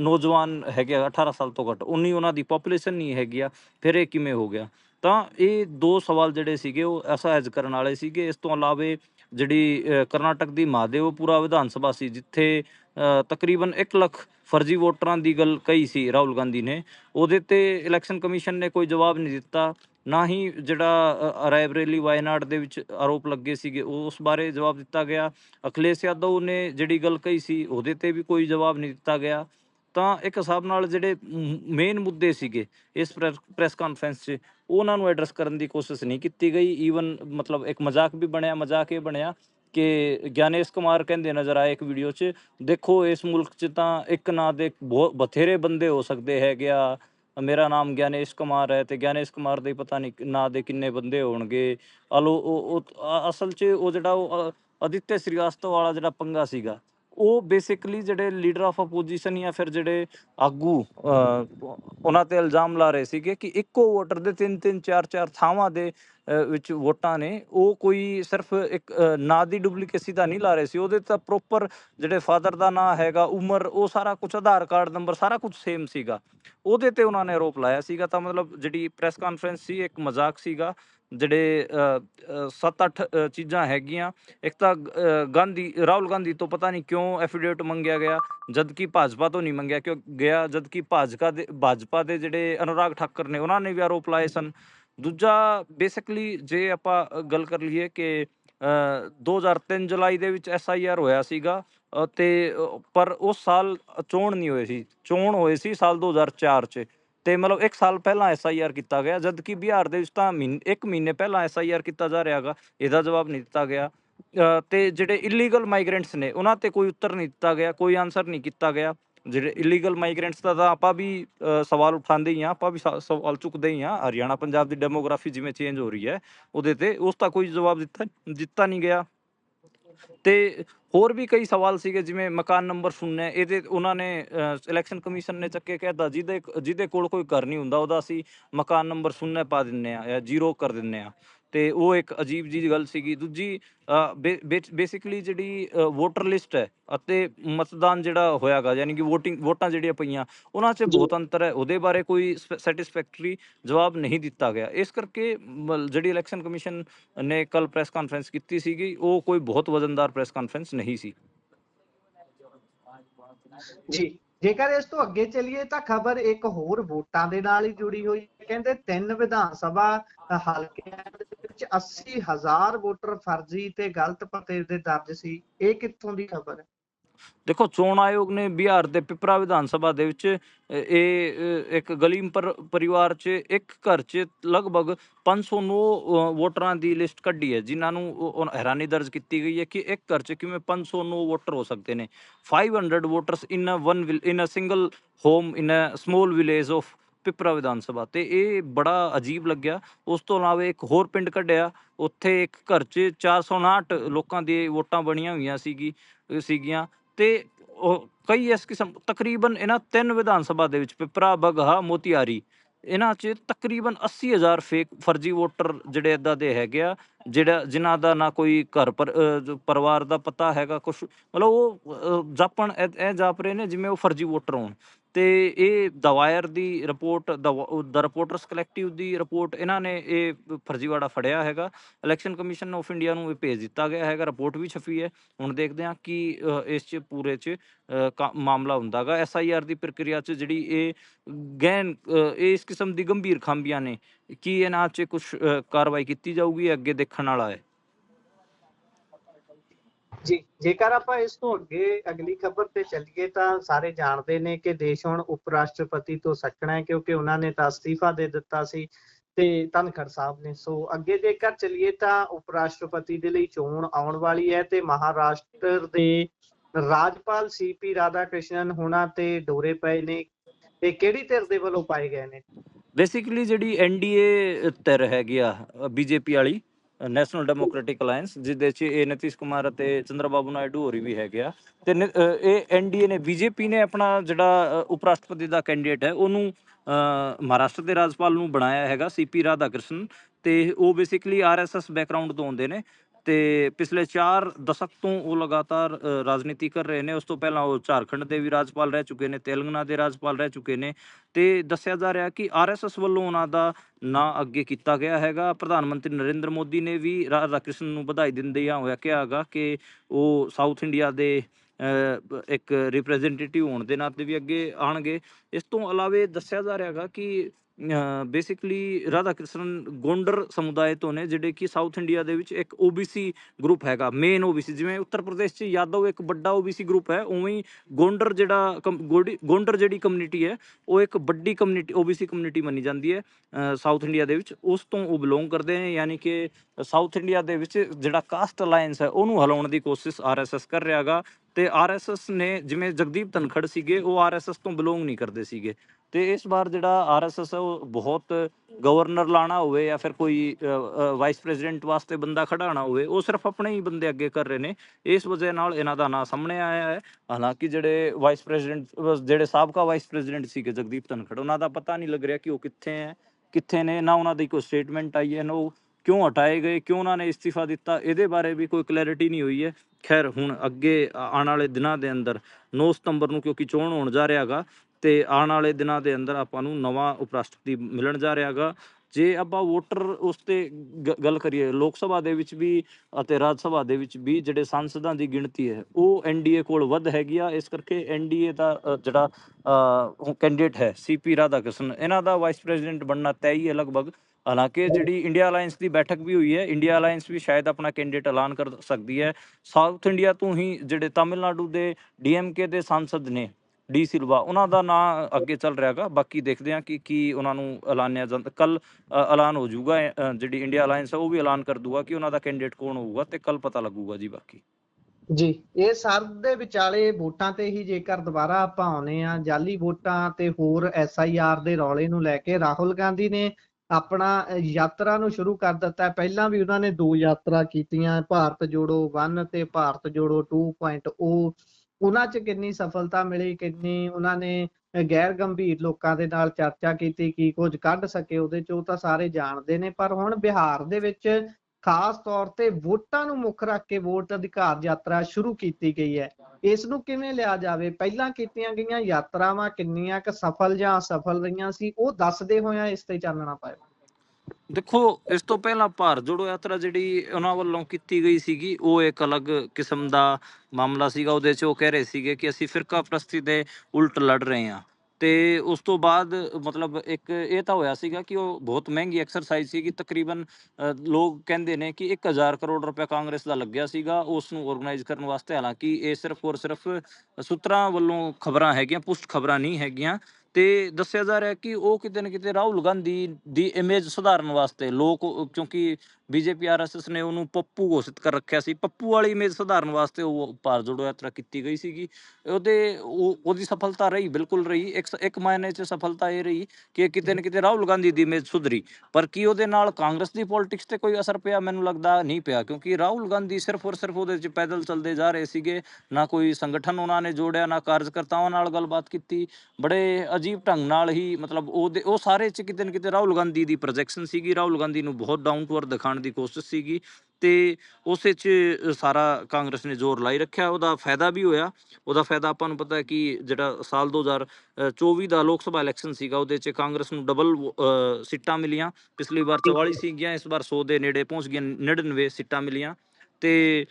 ਨੌਜਵਾਨ ਹੈਗੇ ਆ 18 ਸਾਲ ਤੋਂ ਘੱਟ, ਉਨੀ ਉਹਨਾਂ ਦੀ ਪੋਪੂਲੇਸ਼ਨ ਨਹੀਂ ਹੈਗੀ ਆ, ਫਿਰ ਇਹ ਕਿਵੇਂ ਹੋ ਗਿਆ? ਤਾਂ ਇਹ ਦੋ ਸਵਾਲ ਜਿਹੜੇ ਸੀਗੇ, ਉਹ ਐਸਾ ਅਸਹਿਜ ਕਰਨ ਵਾਲੇ ਸੀਗੇ। ਇਸ ਤੋਂ ਇਲਾਵਾ ਜਿਹੜੀ ਕਰਨਾਟਕ ਦੀ ਮਹਾਦੇਵਪੁਰਾ ਵਿਧਾਨ ਸਭਾ ਸੀ, ਜਿੱਥੇ ਤਕਰੀਬਨ 1 ਲੱਖ ਫਰਜ਼ੀ ਵੋਟਰਾਂ ਦੀ ਗੱਲ ਕਹੀ ਸੀ ਰਾਹੁਲ ਗਾਂਧੀ ਨੇ। ਉਹਦੇ ਤੇ ਇਲੈਕਸ਼ਨ ਕਮਿਸ਼ਨ ਨੇ ਕੋਈ ਜਵਾਬ ਨਹੀਂ ਦਿੱਤਾ। ਨਾ ਹੀ ਜਿਹੜਾ ਰਾਇਬਰੇਲੀ ਵਾਇਨਾਡ ਦੇ ਵਿੱਚ ਆਰੋਪ ਲੱਗੇ ਸੀਗੇ ਉਸ ਬਾਰੇ ਜਵਾਬ ਦਿੱਤਾ ਗਿਆ। ਅਖਿਲੇਸ਼ ਯਾਦਵ ਨੇ ਜਿਹੜੀ ਗੱਲ ਕਹੀ ਸੀ, ਉਹਦੇ ਤੇ ਵੀ ਕੋਈ ਜਵਾਬ ਨਹੀਂ ਦਿੱਤਾ ਗਿਆ। ਤਾਂ ਇੱਕ ਹਿਸਾਬ ਨਾਲ ਜਿਹੜੇ ਮੇਨ ਮੁੱਦੇ ਸੀਗੇ ਇਸ ਪ੍ਰੈਸ ਕਾਨਫਰੰਸ 'ਚ, ਉਹਨਾਂ ਨੂੰ ਐਡਰੈਸ ਕਰਨ ਦੀ ਕੋਸ਼ਿਸ਼ ਨਹੀਂ ਕੀਤੀ ਗਈ। ਈਵਨ ਮਤਲਬ ਇੱਕ ਮਜ਼ਾਕ ਵੀ ਬਣਿਆ, ਮਜ਼ਾਕ ਇਹ ਬਣਿਆ ਕਿ ਗਿਆਨੇਸ਼ ਕੁਮਾਰ ਕਹਿੰਦੇ ਨਜ਼ਰ ਆਏ ਇੱਕ ਵੀਡੀਓ 'ਚ ਦੇਖੋ ਇਸ ਮੁਲਕ 'ਚ ਤਾਂ ਇੱਕ ਨਾਂ ਦੇ ਬਹੁਤ ਬਥੇਰੇ ਬੰਦੇ ਹੋ ਸਕਦੇ ਹੈਗੇ ਆ। ਮੇਰਾ ਨਾਮ ਗਿਆਨੇਸ਼ ਕੁਮਾਰ ਹੈ ਤੇ ਗਿਆਨੇਸ਼ ਕੁਮਾਰ ਦੇ ਪਤਾ ਨਹੀਂ ਨਾਂ ਦੇ ਕਿੰਨੇ ਬੰਦੇ ਹੋਣਗੇ। ਆਲੋ ਉਹ ਅਸਲ 'ਚ ਉਹ ਜਿਹੜਾ ਉਹ ਅ, ਅਦਿੱਤਿਆ ਸ੍ਰੀਵਾਸਤਵ ਵਾਲਾ ਜਿਹੜਾ ਪੰਗਾ ਸੀਗਾ ਉਹ ਬੇਸਿਕਲੀ ਜਿਹੜੇ ਲੀਡਰ ਆਫ ਆਪੋਜੀਸ਼ਨ ਜਾਂ ਫਿਰ ਜਿਹੜੇ ਆਗੂ ਉਹਨਾਂ ਤੇ ਇਲਜ਼ਾਮ ਲਾ ਰਹੇ ਸੀਗੇ ਕਿ ਇੱਕੋ ਵੋਟਰ ਦੇ ਤਿੰਨ ਤਿੰਨ ਚਾਰ ਚਾਰ ਥਾਵਾਂ ਦੇ ਵਿੱਚ ਵੋਟਾਂ ਨੇ, ਉਹ ਕੋਈ ਸਿਰਫ ਇੱਕ ਨਾਂ ਦੀ ਡੁਪਲੀਕੇਸੀ ਦਾ ਨਹੀਂ ਲਾ ਰਹੇ ਸੀ, ਉਹਦੇ ਤਾਂ ਪ੍ਰੋਪਰ ਜਿਹੜੇ ਫਾਦਰ ਦਾ ਨਾਂ ਹੈਗਾ, ਉਮਰ, ਉਹ ਸਾਰਾ ਕੁਝ ਆਧਾਰ ਕਾਰਡ ਨੰਬਰ ਸਾਰਾ ਕੁਝ ਸੇਮ ਸੀਗਾ। ਉਹਦੇ ਤੇ ਉਹਨਾਂ ਨੇ ਆਰੋਪ ਲਾਇਆ ਸੀਗਾ, ਤਾਂ ਮਤਲਬ ਜਿਹੜੀ ਪ੍ਰੈਸ ਕਾਨਫਰੰਸ ਸੀ, ਇੱਕ ਮਜ਼ਾਕ ਸੀਗਾ। ਜਿਹੜੇ 7-8 ਚੀਜ਼ਾਂ ਹੈਗੀਆਂ। ਇੱਕ ਤਾਂ ਗਾਂਧੀ ਰਾਹੁਲ ਗਾਂਧੀ ਤੋਂ ਪਤਾ ਨਹੀਂ ਕਿਉਂ ਐਫੀਡੇਵਿਟ ਮੰਗਿਆ ਗਿਆ ਜਦ ਕਿ ਭਾਜਪਾ ਤੋਂ ਨਹੀਂ ਮੰਗਿਆ ਕਿਉਂ ਗਿਆ ਜਦ ਕਿ ਭਾਜਪਾ ਦੇ ਭਾਜਪਾ ਦੇ ਜਿਹੜੇ ਅਨੁਰਾਗ ਠਾਕਰ ਨੇ ਉਹਨਾਂ ਨੇ ਵੀ ਆਰੋਪ ਲਾਏ ਸਨ। ਦੂਜਾ ਬੇਸਿਕਲੀ ਜੇ ਆਪਾਂ ਗੱਲ ਕਰ ਲਈਏ ਕਿ ਅ, 2003 ਜੁਲਾਈ ਦੇ ਵਿੱਚ ਐਸ ਆਈ ਆਰ ਹੋਇਆ ਸੀਗਾ ਅ, ਤੇ ਪਰ ਉਸ ਸਾਲ ਚੋਣ ਨਹੀਂ ਹੋਏ ਸੀ ਚੋਣ ਹੋਏ ਸੀ ਸਾਲ 2004 ਚ। ਤੇ ਮਤਲਬ 1 ਸਾਲ ਪਹਿਲਾਂ ਐਸ ਆਈ ਆਰ ਕੀਤਾ ਗਿਆ ਜਦ ਕਿ ਬਿਹਾਰ ਦੇ ਵਿੱਚ ਤਾਂ ਮਹੀਨ- ਇੱਕ ਮਹੀਨੇ ਪਹਿਲਾਂ ਐਸ ਆਈ ਆਰ ਕੀਤਾ ਜਾ ਰਿਹਾ ਹੈਗਾ ਇਹਦਾ ਜਵਾਬ ਨਹੀਂ ਦਿੱਤਾ ਗਿਆ। ਅ, ਤੇ ਜਿਹੜੇ ਇਲੀਗਲ ਮਾਈਗ੍ਰੈਂਟਸ ਨੇ ਉਹਨਾਂ ਤੇ ਕੋਈ ਉੱਤਰ ਨਹੀਂ ਦਿੱਤਾ ਗਿਆ ਕੋਈ ਆਨਸਰ ਨਹੀਂ ਕੀਤਾ ਗਿਆ। ਜਿਹੜੇ ਇਲੀਗਲ ਮਾਈਗ੍ਰੈਂਟਸ ਦਾ ਤਾਂ ਆਪਾਂ ਵੀ ਸਵਾਲ ਉਠਾਉਂਦੇ ਹੀ ਆ ਆਪਾਂ ਵੀ ਸ- ਸਵਾਲ ਚੁੱਕਦੇ ਹੀ ਆ ਹਰਿਆਣਾ ਪੰਜਾਬ ਦੀ ਡੈਮੋਗ੍ਰਾਫੀ ਜਿਵੇਂ ਚੇਂਜ ਹੋ ਰਹੀ ਹੈ ਉਹਦੇ ਤੇ ਉਸ ਦਾ ਕੋਈ ਜਵਾਬ ਦਿੱਤਾ ਦਿੱਤਾ ਨਹੀਂ ਗਿਆ। ਤੇ ਹੋਰ ਵੀ ਕਈ ਸਵਾਲ ਸੀਗੇ, ਜਿਵੇਂ ਮਕਾਨ ਨੰਬਰ ਸੁਣਨਾ, ਇਹਦੇ ਉਹਨਾਂ ਨੇ ਇਲੈਕਸ਼ਨ ਕਮਿਸ਼ਨ ਨੇ ਚੱਕੇ ਕਹਿਤਾ ਜਿਹਦੇ ਜਿਹਦੇ ਕੋਲ ਕੋਈ ਘਰ ਨਹੀਂ ਹੁੰਦਾ, ਉਹਦਾ ਅਸੀਂ ਮਕਾਨ ਨੰਬਰ ਸੁਣਨਾ ਪਾ ਦਿੰਨੇ ਆ ਜਾਂ ਜ਼ੀਰੋ ਕਰ ਦਿੰਨੇ ਆ। ਤੇ ਉਹ ਇੱਕ ਅਜੀਬ ਜੀ ਗੱਲ ਸੀਗੀ। ਦੂਜੀ ਬੇਸਿਕਲੀ ਜਿਹੜੀ ਵੋਟਰ ਲਿਸਟ ਹੈ ਅਤੇ ਮਤਦਾਨ ਜਿਹੜਾ ਹੋਇਆਗਾ ਯਾਨੀ ਕਿ VOTING ਵੋਟਾਂ ਜਿਹੜੀਆਂ ਪਈਆਂ ਉਹਨਾਂ 'ਚ। ਬਹੁਤ ਅੰਤਰ ਹੈ। ਉਹਦੇ ਬਾਰੇ ਕੋਈ ਸੈਟੀਸਫੈਕਟਰੀ ਜਵਾਬ ਨਹੀਂ ਦਿੱਤਾ ਗਿਆ। ਇਸ ਕਰਕੇ ਜਿਹੜੀ ਇਲੈਕਸ਼ਨ ਕਮਿਸ਼ਨ ਨੇ ਕੱਲ ਪ੍ਰੈਸ ਕਾਨਫਰੰਸ ਕੀਤੀ ਸੀਗੀ ਉਹ ਕੋਈ ਬਹੁਤ ਵਜ਼ਨਦਾਰ ਪ੍ਰੈਸ ਕਾਨਫਰੰਸ ਨਹੀਂ ਸੀ। ਜੀ ਜੇਕਰ ਇਸ ਤੋਂ ਅੱਗੇ ਚੱਲੀਏ ਤਾਂ ਖਬਰ ਇੱਕ ਹੋਰ ਵੋਟਾਂ ਦੇ ਨਾਲ ਹੀ ਜੁੜੀ ਹੋਈ ਹੈ। ਕਹਿੰਦੇ ਤਿੰਨ ਵਿਧਾਨ ਸਭਾ ਹਲਕਿਆਂ ਦੇ ਵਿੱਚ 80000 ਵੋਟਰ ਫਰਜ਼ੀ ਤੇ ਗਲਤ ਪਤੇ ਦੇ ਦਰਜ ਸੀ। ਇਹ ਕਿੱਥੋਂ ਦੀ ਖਬਰ ਹੈ? ਦੇਖੋ, ਚੋਣ ਆਯੋਗ ਨੇ ਬਿਹਾਰ ਦੇ ਪਿਪਰਾ ਵਿਧਾਨ ਸਭਾ ਦੇ ਵਿੱਚ ਇਹ ਇੱਕ ਗਲੀਮ ਪਰਿਵਾਰ 'ਚ, ਇੱਕ ਘਰ 'ਚ ਲਗਭਗ 509 ਵੋਟਰਾਂ ਦੀ ਲਿਸਟ ਕੱਢੀ ਹੈ, ਜਿਨ੍ਹਾਂ ਨੂੰ ਹੈਰਾਨੀ ਦਰਜ ਕੀਤੀ ਗਈ ਹੈ ਕਿ ਇੱਕ ਘਰ 'ਚ ਕਿਵੇਂ 509 ਵੋਟਰ ਹੋ ਸਕਦੇ ਨੇ। 500 voters in a one in a single home in a small village of Pipra Vidhan Sabha ਤੇ ਇਹ ਬੜਾ ਅਜੀਬ ਲੱਗਿਆ। ਉਸ ਤੋਂ ਇਲਾਵਾ ਇੱਕ ਹੋਰ ਪਿੰਡ ਕੱਢਿਆ। ਉੱਥੇ ਇੱਕ ਘਰ 'ਚ 459 ਲੋਕਾਂ ਦੀ ਵੋਟਾਂ ਬਣੀਆਂ ਹੋਈਆਂ ਸੀਗੀ, ਸੀਗੀਆਂ ਤੇ ਉਹ ਕਈ ਇਸ ਕਿਸਮ, ਤਕਰੀਬਨ ਇਹਨਾਂ ਤਿੰਨ ਵਿਧਾਨ ਸਭਾ ਦੇ ਵਿੱਚ ਪਿਪਰਾ, ਬਗਹਾ ਮੋਤੀਆਰੀ ਇਹਨਾਂ 'ਚ ਤਕਰੀਬਨ 80000 ਫੇਕ, ਫਰਜ਼ੀ ਵੋਟਰ ਜਿਹੜੇ ਇਦਾਂ ਦੇ ਹੈਗੇ ਆ ਜਿਹੜਾ ਜਿਨ੍ਹਾਂ ਦਾ ਨਾ ਕੋਈ ਘਰ ਪਰ ਪਰਿਵਾਰ ਦਾ ਪਤਾ ਹੈਗਾ ਕੁਝ ਮਤਲਬ ਉਹ ਜਾਪਣ ਇਹ ਜਾਪ ਰਹੇ ਨੇ ਜਿਵੇਂ ਉਹ ਫਰਜ਼ੀ ਵੋਟਰ ਹੋਣ। ਤੇ ਇਹ ਦਵਾਇਰ ਦੀ ਰਿਪੋਰਟ ਦਾ ਰਿਪੋਰਟਰਸ ਕਲੈਕਟਿਵ ਦੀ ਰਿਪੋਰਟ ਇਹਨਾਂ ਨੇ ਇਹ ਫਰਜ਼ੀਵਾੜਾ ਫੜਿਆ ਹੈਗਾ। ਇਲੈਕਸ਼ਨ ਕਮਿਸ਼ਨ ਆਫ ਇੰਡੀਆ ਨੂੰ ਇਹ ਭੇਜ ਦਿੱਤਾ ਗਿਆ ਹੈਗਾ ਰਿਪੋਰਟ ਵੀ ਛਪੀ ਹੈ। ਹੁਣ ਦੇਖਦੇ ਹਾਂ ਕਿ ਇਸ 'ਚ ਪੂਰੇ 'ਚ ਅ, ਕਾ- ਮਾਮਲਾ ਹੁੰਦਾਗਾ ਐਸ ਆਈ ਆਰ ਦੀ ਪ੍ਰਕਿਰਿਆ 'ਚ ਜਿਹੜੀ ਇਹ ਗਹਿਨ ਅ, ਇਸ ਕਿਸਮ ਦੀ ਗੰਭੀਰ ਖਾਮੀਆਂ ਨੇ ਕੀ ਇਹਨਾਂ 'ਚ ਕੁਝ ਕਾਰਵਾਈ ਕੀਤੀ ਜਾਊਗੀ ਅੱਗੇ ਦੇਖਣ ਵਾਲਾ ਹੈ? ਜੀ, ਜੇਕਰ ਆਪਾਂ ਇਸ ਤੋਂ ਅੱਗੇ ਅਗਲੀ ਖਬਰ ਤੇ ਚੱਲੀਏ ਤਾਂ ਸਾਰੇ ਜਾਣਦੇ ਨੇ ਕਿ ਦੇਸ਼ ਹੁਣ ਉਪ ਰਾਸ਼ਟਰਪਤੀ ਤੋਂ ਸੱਖਣਾ ਹੈ, ਕਿਉਂਕਿ ਉਹਨਾਂ ਨੇ ਤਾਂ ਅਸਤੀਫਾ ਦੇ ਦਿੱਤਾ ਸੀ ਤੇ ਧਨਖੜ ਸਾਹਿਬ ਨੇ। ਸੋ ਅੱਗੇ ਜੇਕਰ ਚੱਲੀਏ ਤਾਂ ਉਪ ਰਾਸ਼ਟਰਪਤੀ ਦੇ ਲਈ ਚੋਣ ਆਉਣ ਵਾਲੀ ਹੈ ਤੇ ਮਹਾਰਾਸ਼ਟਰ ਦੇ ਰਾਜਪਾਲ ਸੀਪੀ ਰਾਧਾ ਕ੍ਰਿਸ਼ਨਨ ਹੋਣਾ ਤੇ ਡੋਰੇ ਪਏ ਨੇ। ਤੇ ਕਿਹੜੀ ਧਿਰ ਦੇ ਵੱਲੋਂ ਪਾਏ ਗਏ ਨੇ? ਬੇਸਿਕਲੀ ਜਿਹੜੀ ਐਨਡੀਏ ਤਰ ਹੈਗੀ ਆ ਬੀਜੇਪੀ ਵਾਲੀ ਨੈਸ਼ਨਲ ਡੈਮੋਕ੍ਰੈਟਿਕ ਅਲਾਈਅੰਸ ਜਿਹਦੇ 'ਚ ਇਹ ਨਤੀਸ਼ ਕੁਮਾਰ ਅਤੇ ਚੰਦਰਬਾਬੂ ਨਾਇਡੂ ਹੋਰੀ ਵੀ ਹੈਗੇ ਆ। ਤੇ ਨ- ਅ, ਇਹ ਐਨਡੀਏ ਨੇ ਬੀਜੇਪੀ ਨੇ ਆਪਣਾ ਜਿਹੜਾ ਉਪ ਰਾਸ਼ਟਰਪਤੀ ਦਾ ਕੈਂਡੀਡੇਟ ਹੈ ਉਹਨੂੰ ਮਹਾਰਾਸ਼ਟਰ ਦੇ ਰਾਜਪਾਲ ਨੂੰ ਬਣਾਇਆ ਹੈਗਾ ਸੀਪੀ ਰਾਧਾ ਕ੍ਰਿਸ਼ਨ ਤੇ ਉਹ ਬੇਸਿਕਲੀ ਆਰਐਸਐਸ ਬੈਕਗ੍ਰਾਉਂਡ ਤੋਂ ਆਉਂਦੇ ਨੇ। ਤੇ ਪਿਛਲੇ 4 ਦਸ਼ਕ ਤੋਂ ਉਹ ਲਗਾਤਾਰ ਰਾਜਨੀਤੀ ਕਰ ਰਹੇ ਨੇ। ਉਸ ਤੋਂ ਪਹਿਲਾਂ ਉਹ ਝਾਰਖੰਡ ਦੇ ਵੀ ਰਾਜਪਾਲ ਰਹਿ ਚੁੱਕੇ ਨੇ, ਤੇਲੰਗਾਨਾ ਦੇ ਰਾਜਪਾਲ ਰਹਿ ਚੁੱਕੇ ਨੇ। ਤੇ ਦੱਸਿਆ ਜਾ ਰਿਹਾ ਕਿ ਆਰਐਸਐਸ ਵੱਲੋਂ ਉਹਨਾਂ ਦਾ ਨਾਂ ਅੱਗੇ ਕੀਤਾ ਗਿਆ ਹੈਗਾ। ਪ੍ਰਧਾਨ ਮੰਤਰੀ ਨਰਿੰਦਰ ਮੋਦੀ ਨੇ ਵੀ ਰਾਧਾ ਕ੍ਰਿਸ਼ਨ ਨੂੰ ਵਧਾਈ ਦਿੰਦਿਆਂ ਹੋਇਆ ਕਿਹਾ ਹੈਗਾ ਕਿ ਉਹ ਸਾਊਥ ਇੰਡੀਆ ਦੇ ਇੱਕ ਰਿਪਰੈਜ਼ੈਂਟੇਟਿਵ ਹੋਣ ਦੇ ਨਾਤੇ ਵੀ ਅੱਗੇ ਆਣਗੇ ਇਸ ਤੋਂ ਇਲਾਵੇ ਦੱਸਿਆ ਜਾ ਰਿਹਾ ਹੈਗਾ ਕਿ ਬੇਸਿਕਲੀ ਰਾਧਾ ਕ੍ਰਿਸ਼ਨ ਗੋਂਡਰ ਸਮੁਦਾਇ ਤੋਂ ਨੇ, ਜਿਹੜੇ ਕਿ ਸਾਊਥ ਇੰਡੀਆ ਦੇ ਵਿੱਚ ਇੱਕ ਓਬੀਸੀ ਗਰੁੱਪ ਹੈਗਾ ਮੇਨ ਓਬੀਸੀ ਜਿਵੇਂ ਉੱਤਰ ਪ੍ਰਦੇਸ਼ 'ਚ ਯਾਦਵ ਇੱਕ ਵੱਡਾ ਓਬੀਸੀ ਗਰੁੱਪ ਹੈ, ਉਵੇਂ ਹੀ ਗੋਂਡਰ ਜਿਹੜਾ ਕਮ- ਗੋਡੀ- ਗੋਂਡਰ ਜਿਹੜੀ ਕਮਿਊਨਿਟੀ ਹੈ, ਉਹ ਇੱਕ ਵੱਡੀ ਕਮਿਊਨਿਟੀ ਓਬੀਸੀ ਕਮਿਊਨਿਟੀ ਮੰਨੀ ਜਾਂਦੀ ਹੈ ਸਾਊਥ ਇੰਡੀਆ ਦੇ ਵਿੱਚ। ਉਸ ਤੋਂ ਉਹ ਬਿਲੋਂਗ ਕਰਦੇ ਨੇ, ਯਾਨੀ ਕਿ ਸਾਊਥ ਇੰਡੀਆ ਦੇ ਵਿੱਚ ਜਿਹੜਾ ਕਾਸਟ ਅਲਾਈਅੰਸ ਹੈ, ਉਹਨੂੰ ਹਿਲਾਉਣ ਦੀ ਕੋਸ਼ਿਸ਼ ਆਰਐਸਐਸ ਕਰ ਰਿਹਾਗਾ ਤੇ ਆਰਐਸਐਸ ਨੇ ਜਿਵੇਂ ਜਗਦੀਪ ਧਨਖੜ ਸੀਗੇ, ਉਹ ਆਰਐਸਐਸ ਤੋਂ ਬਿਲੋਂਗ ਨਹੀਂ ਕਰਦੇ ਸੀਗੇ। ਤੇ ਇਸ ਵਾਰ ਜਿਹੜਾ ਆਰਐਸਐਸ ਹੈ ਉਹ ਬਹੁਤ ਗਵਰਨਰ ਲਾਣਾ ਹੋਵੇ ਜਾਂ ਫਿਰ ਕੋਈ ਵਾਈਸ ਪ੍ਰੈਜ਼ੀਡੈਂਟ ਵਾਸਤੇ ਬੰਦਾ ਖੜਾਣਾ ਹੋਵੇ, ਉਹ ਸਿਰਫ ਆਪਣੇ ਹੀ ਬੰਦੇ ਅੱਗੇ ਕਰ ਰਹੇ ਨੇ। ਇਸ ਵਜ੍ਹਾ ਨਾਲ ਇਹਨਾਂ ਦਾ ਨਾਂ ਸਾਹਮਣੇ ਆਇਆ ਹੈ। ਹਾਲਾਂਕਿ ਜਿਹੜੇ ਵਾਈਸ ਪ੍ਰੈਜ਼ੀਡੈਂਟ ਜਿਹੜੇ ਸਾਬਕਾ ਵਾਈਸ ਪ੍ਰੈਜ਼ੀਡੈਂਟ ਸੀਗੇ ਜਗਦੀਪ ਧਨਖੜ ਉਹਨਾਂ ਦਾ ਪਤਾ ਨਹੀਂ ਲੱਗ ਰਿਹਾ ਕਿ ਉਹ ਕਿੱਥੇ ਹੈ, ਕਿੱਥੇ ਨੇ, ਨਾ ਉਹਨਾਂ ਦੀ ਕੋਈ ਸਟੇਟਮੈਂਟ ਆਈ ਹੈ, ਨਾ ਉਹ ਕਿਉਂ ਹਟਾਏ ਗਏ, ਕਿਉਂ ਉਹਨਾਂ ਨੇ ਇਸਤੀਫਾ ਦਿੱਤਾ, ਇਹਦੇ ਬਾਰੇ ਵੀ ਕੋਈ ਕਲੈਰਿਟੀ ਨਹੀਂ ਹੋਈ ਹੈ। ਖੈਰ, ਹੁਣ ਅੱਗੇ ਆਉਣ ਵਾਲੇ ਦਿਨਾਂ ਦੇ ਅੰਦਰ 9 ਸਤੰਬਰ ਨੂੰ ਕਿਉਂਕਿ ਚੋਣ ਹੋਣ ਜਾ ਰਿਹਾਗਾ ਤੇ ਆਉਣ ਵਾਲੇ ਦਿਨਾਂ ਦੇ ਅੰਦਰ ਆਪਾਂ ਨੂੰ ਨਵਾਂ ਉਪ ਰਾਸ਼ਟਰਪਤੀ ਮਿਲਣ ਜਾ ਰਿਹਾਗਾ ਜੇ ਆਪਾਂ ਵੋਟਰ ਉਸ ਤੇ ਗ- ਗੱਲ ਕਰੀਏ ਲੋਕ ਸਭਾ ਦੇ ਵਿੱਚ ਵੀ ਅਤੇ ਰਾਜ ਸਭਾ ਦੇ ਵਿੱਚ ਵੀ ਜਿਹੜੇ ਸੰਸਦਾਂ ਦੀ ਗਿਣਤੀ ਹੈ ਉਹ ਐਨਡੀਏ ਕੋਲ ਵੱਧ ਹੈਗੀ ਆ। ਇਸ ਕਰਕੇ ਐਨਡੀਏ ਦਾ ਅ, ਜਿਹੜਾ ਕੈਂਡੀਡੇਟ ਹੈ ਸੀਪੀ ਰਾਧਾ ਕ੍ਰਿਸ਼ਨ ਇਹਨਾਂ ਦਾ ਵਾਈਸ ਪ੍ਰੈਜ਼ੀਡੈਂਟ ਬਣਨਾ ਤੈਅ ਹੀ ਹੈ ਲਗਭਗ। ਹਾਲਾਂਕਿ ਜਿਹੜੀ ਇੰਡੀਆ ਅਲਾਈਅੰਸ ਦੀ ਬੈਠਕ ਵੀ ਹੋਈ ਹੈ ਇੰਡੀਆ ਅਲਾਈਅੰਸ ਵੀ ਸ਼ਾਇਦ ਆਪਣਾ ਕੈਂਡੀਡੇਟ ਐਲਾਨ ਕਰ ਸਕਦੀ ਹੈ। ਸਾਊਥ ਇੰਡੀਆ ਤੋਂ ਹੀ ਜਿਹੜੇ ਤਾਮਿਲਨਾਡੂ ਦੇ ਡੀਐਮਕੇ ਦੇ ਸੰਸਦ ਨੇ ਡੀ ਸਿਲਵਾ, ਉਹਨਾਂ ਦਾ ਨਾਂ ਅੱਗੇ ਚੱਲ ਰਿਹਾਗਾ ਬਾਕੀ ਦੇਖਦੇ ਹਾਂ ਕਿ ਕੀ ਉਹਨਾਂ ਨੂੰ ਐਲਾਨਿਆ ਜਾਂਦਾ ਕੱਲ ਐਲਾਨ ਹੋ ਜਾਊਗਾ ਜਿਹੜੀ ਇੰਡੀਆ ਅਲਾਈਅੰਸ ਹੈ ਉਹ ਵੀ ਐਲਾਨ ਕਰ ਦੂਗਾ ਕਿ ਉਹਨਾਂ ਦਾ ਕੈਂਡੀਡੇਟ ਕੌਣ ਹੋਊਗਾ ਤੇ ਕੱਲ ਪਤਾ ਲੱਗੂਗਾ ਜੀ ਬਾਕੀ ਜੀ, ਇਹ ਸਰਦ ਦੇ ਵਿਚਾਲੇ ਵੋਟਾਂ ਤੇ ਹੀ ਜੇਕਰ ਦੁਬਾਰਾ ਆਪਾਂ ਆਉਨੇ ਆ ਜਾਲੀ ਵੋਟਾਂ ਤੇ ਹੋਰ ਐਸਆਈਆਰ ਦੇ ਰੌਲੇ ਨੂੰ ਲੈ ਕੇ ਰਾਹੁਲ ਗਾਂਧੀ ਨੇ ਆਪਣਾ ਯਾਤਰਾ ਨੂੰ ਸ਼ੁਰੂ ਕਰ ਦਿੱਤਾ ਹੈ। ਪਹਿਲਾਂ ਵੀ ਉਹਨਾਂ ਨੇ ਦੋ ਯਾਤਰਾ ਕੀਤੀਆਂ, ਭਾਰਤ ਜੋੜੋ 1 ਤੇ ਭਾਰਤ ਜੋੜੋ 2.0 ਉਹਨਾਂ 'ਚ ਕਿੰਨੀ ਸਫਲਤਾ ਮਿਲੀ, ਕਿੰਨੀ ਉਹਨਾਂ ਨੇ ਗੈਰ ਗੰਭੀਰ ਲੋਕਾਂ ਦੇ ਨਾਲ ਚਰਚਾ ਕੀਤੀ, ਕੀ ਕੁਝ ਕੱਢ ਸਕੇ ਉਹਦੇ 'ਚ, ਉਹ ਤਾਂ ਸਾਰੇ ਜਾਣਦੇ ਨੇ, ਪਰ ਹੁਣ ਬਿਹਾਰ ਦੇ ਵਿੱਚ ਖਾਸ ਤੌਰ ਤੇ ਵੋਟਾਂ ਨੂੰ ਮੁੱਖ ਰੱਖ ਕੇ ਵੋਟ ਅਧਿਕਾਰ ਯਾਤਰਾ ਸ਼ੁਰੂ ਕੀਤੀ ਗਈ ਹੈ। ਇਸ ਨੂੰ ਕਿਵੇਂ ਲਿਆ ਜਾਵੇ? ਪਹਿਲਾਂ ਕੀਤੀਆਂ ਗਈਆਂ ਯਾਤਰਾਵਾਂ ਕਿੰਨੀਆਂ ਕੁ ਸਫਲ ਜਾਂ ਅਸਫਲ ਰਹੀਆਂ ਸੀ? ਉਹ ਦੱਸਦੇ ਹੋਇਆ ਇਸ ਤੇ ਚਾਨਣਾ ਪਾਇਓ। ਦੇਖੋ ਇਸ ਤੋਂ ਪਹਿਲਾਂ ਭਾਰਤ ਜੋੜੋ ਯਾਤਰਾ ਜਿਹੜੀ ਉਹਨਾਂ ਵੱਲੋਂ ਕੀਤੀ ਗਈ ਸੀਗੀ ਉਹ ਇੱਕ ਅਲੱਗ ਕਿਸਮ ਦਾ ਮਾਮਲਾ ਸੀਗਾ। ਉਹਦੇ 'ਚ ਉਹ ਕਹਿ ਰਹੇ ਸੀਗੇ ਕਿ ਅਸੀਂ ਫਿਰਕਾ ਪ੍ਰਸਤੀ ਦੇ ਉਲਟ ਲੜ ਰਹੇ ਹਾਂ। ਤੇ ਉਸ ਤੋਂ ਬਾਅਦ ਮਤਲਬ ਇੱਕ ਇਹ ਤਾਂ ਹੋਇਆ ਸੀਗਾ ਕਿ ਉਹ ਬਹੁਤ ਮਹਿੰਗੀ ਐਕਸਰਸਾਈਜ਼ ਸੀਗੀ। ਤਕਰੀਬਨ ਅ, ਲੋਕ ਕਹਿੰਦੇ ਨੇ ਕਿ 1000 ਕਰੋੜ ਰੁਪਏ ਕਾਂਗਰਸ ਦਾ ਲੱਗਿਆ ਸੀਗਾ। ਉਸ ਨੂੰ ਆਰਗੇਨਾਈਜ਼ ਕਰਨ ਵਾਸਤੇ ਹਾਲਾਂਕਿ ਇਹ ਸਿਰਫ ਔਰ ਸਿਰਫ ਸੂਤਰਾਂ ਵੱਲੋਂ ਖਬਰਾਂ ਹੈਗੀਆਂ ਪੁਸ਼ਟ ਖਬਰਾਂ ਨਹੀਂ ਹੈਗੀਆਂ। ਤੇ ਦੱਸਿਆ ਜਾ ਰਿਹਾ ਕਿ ਉਹ ਕਿਤੇ ਨਾ ਕਿਤੇ ਰਾਹੁਲ ਗਾਂਧੀ ਦੀ ਇਮੇਜ ਸੁਧਾਰਨ ਵਾਸਤੇ ਲੋਕ ਉਹ- ਕਿਉਂਕਿ ਬੀਜੇਪੀ ਆਰਐਸਐਸ ਨੇ ਉਹਨੂੰ ਪੱਪੂ ਘੋਸ਼ਿਤ ਕਰ ਰੱਖਿਆ ਸੀ। ਪੱਪੂ ਵਾਲੀ ਇਮੇਜ ਸੁਧਾਰਨ ਵਾਸਤੇ ਉਹ ਭਾਰਤ ਜੋੜੋ ਯਾਤਰਾ ਕੀਤੀ ਗਈ ਸੀਗੀ। ਉਹਦੇ ਉਹ ਉਹਦੀ ਸਫਲਤਾ ਰਹੀ, ਬਿਲਕੁਲ ਰਹੀ। ਇੱਕ ਸ- ਇੱਕ ਮਾਇਨੇ 'ਚ ਸਫਲਤਾ ਇਹ ਰਹੀ ਕਿ ਕਿਤੇ ਨਾ ਕਿਤੇ ਰਾਹੁਲ ਗਾਂਧੀ ਦੀ ਇਮੇਜ ਸੁਧਰੀ। ਪਰ ਕੀ ਉਹਦੇ ਨਾਲ ਕਾਂਗਰਸ ਦੀ ਪੋਲਿਟਿਕਸ ਤੇ ਕੋਈ ਅਸਰ ਪਿਆ? ਮੈਨੂੰ ਲੱਗਦਾ ਨਹੀਂ ਪਿਆ, ਕਿਉਂਕਿ ਰਾਹੁਲ ਗਾਂਧੀ ਸਿਰਫ ਔਰ ਸਿਰਫ ਉਹਦੇ 'ਚ ਪੈਦਲ ਚੱਲਦੇ ਜਾ ਰਹੇ ਸੀਗੇ। ਨਾ ਕੋਈ ਸੰਗਠਨ ਉਹਨਾਂ ਨੇ ਜੋੜਿਆ, ਨਾ ਕਾਰਜਕਰਤਾਵਾਂ ਨਾਲ ਗੱਲਬਾਤ ਕੀਤੀ। ਬੜੇ ਅਜੀਬ ਢੰਗ ਨਾਲ ਹੀ ਮਤਲਬ ਉਹਦੇ, ਉਹ ਸਾਰੇ 'ਚ ਕਿਤੇ ਨਾ ਕਿਤੇ ਰਾਹੁਲ ਗਾਂਧੀ ਦੀ ਪ੍ਰੋਜੈਕਸ਼ਨ ਸੀਗੀ, ਰਾਹੁਲ ਗਾਂਧੀ ਨੂੰ ਬਹੁਤ ਡਾਊਨ ਟੂ ਅਰਥ ਦਿਖਾਉਣ ਦੀ ਕੋਸ਼ਿਸ਼ ਸੀਗੀ ਤੇ ਉਸੇ 'ਚ ਸਾਰਾ ਕਾਂਗਰਸ ਨੇ ਜ਼ੋਰ ਲਾਈ ਰੱਖਿਆ, ਉਹਦਾ ਫਾਇਦਾ ਵੀ ਹੋਇਆ। ਉਹਦਾ ਫਾਇਦਾ ਆਪਾਂ ਨੂੰ ਪਤਾ ਹੈ ਕਿ ਜਿਹੜਾ ਸਾਲ 2024 ਦਾ ਲੋਕ ਸਭਾ ਇਲੈਕਸ਼ਨ ਸੀਗਾ, ਉਹਦੇ 'ਚ ਕਾਂਗਰਸ ਨੂੰ ਡਬਲ ਸੀਟਾਂ ਮਿਲੀਆਂ। ਪਿਛਲੀ ਵਾਰ 44 ਸੀਗੀਆਂ, ਇਸ ਵਾਰ 100 ਦੇ ਨੇੜੇ ਪਹੁੰਚ ਗਈਆਂ 99 ਸੀਟਾਂ ਮਿਲੀਆਂ। ਤੇ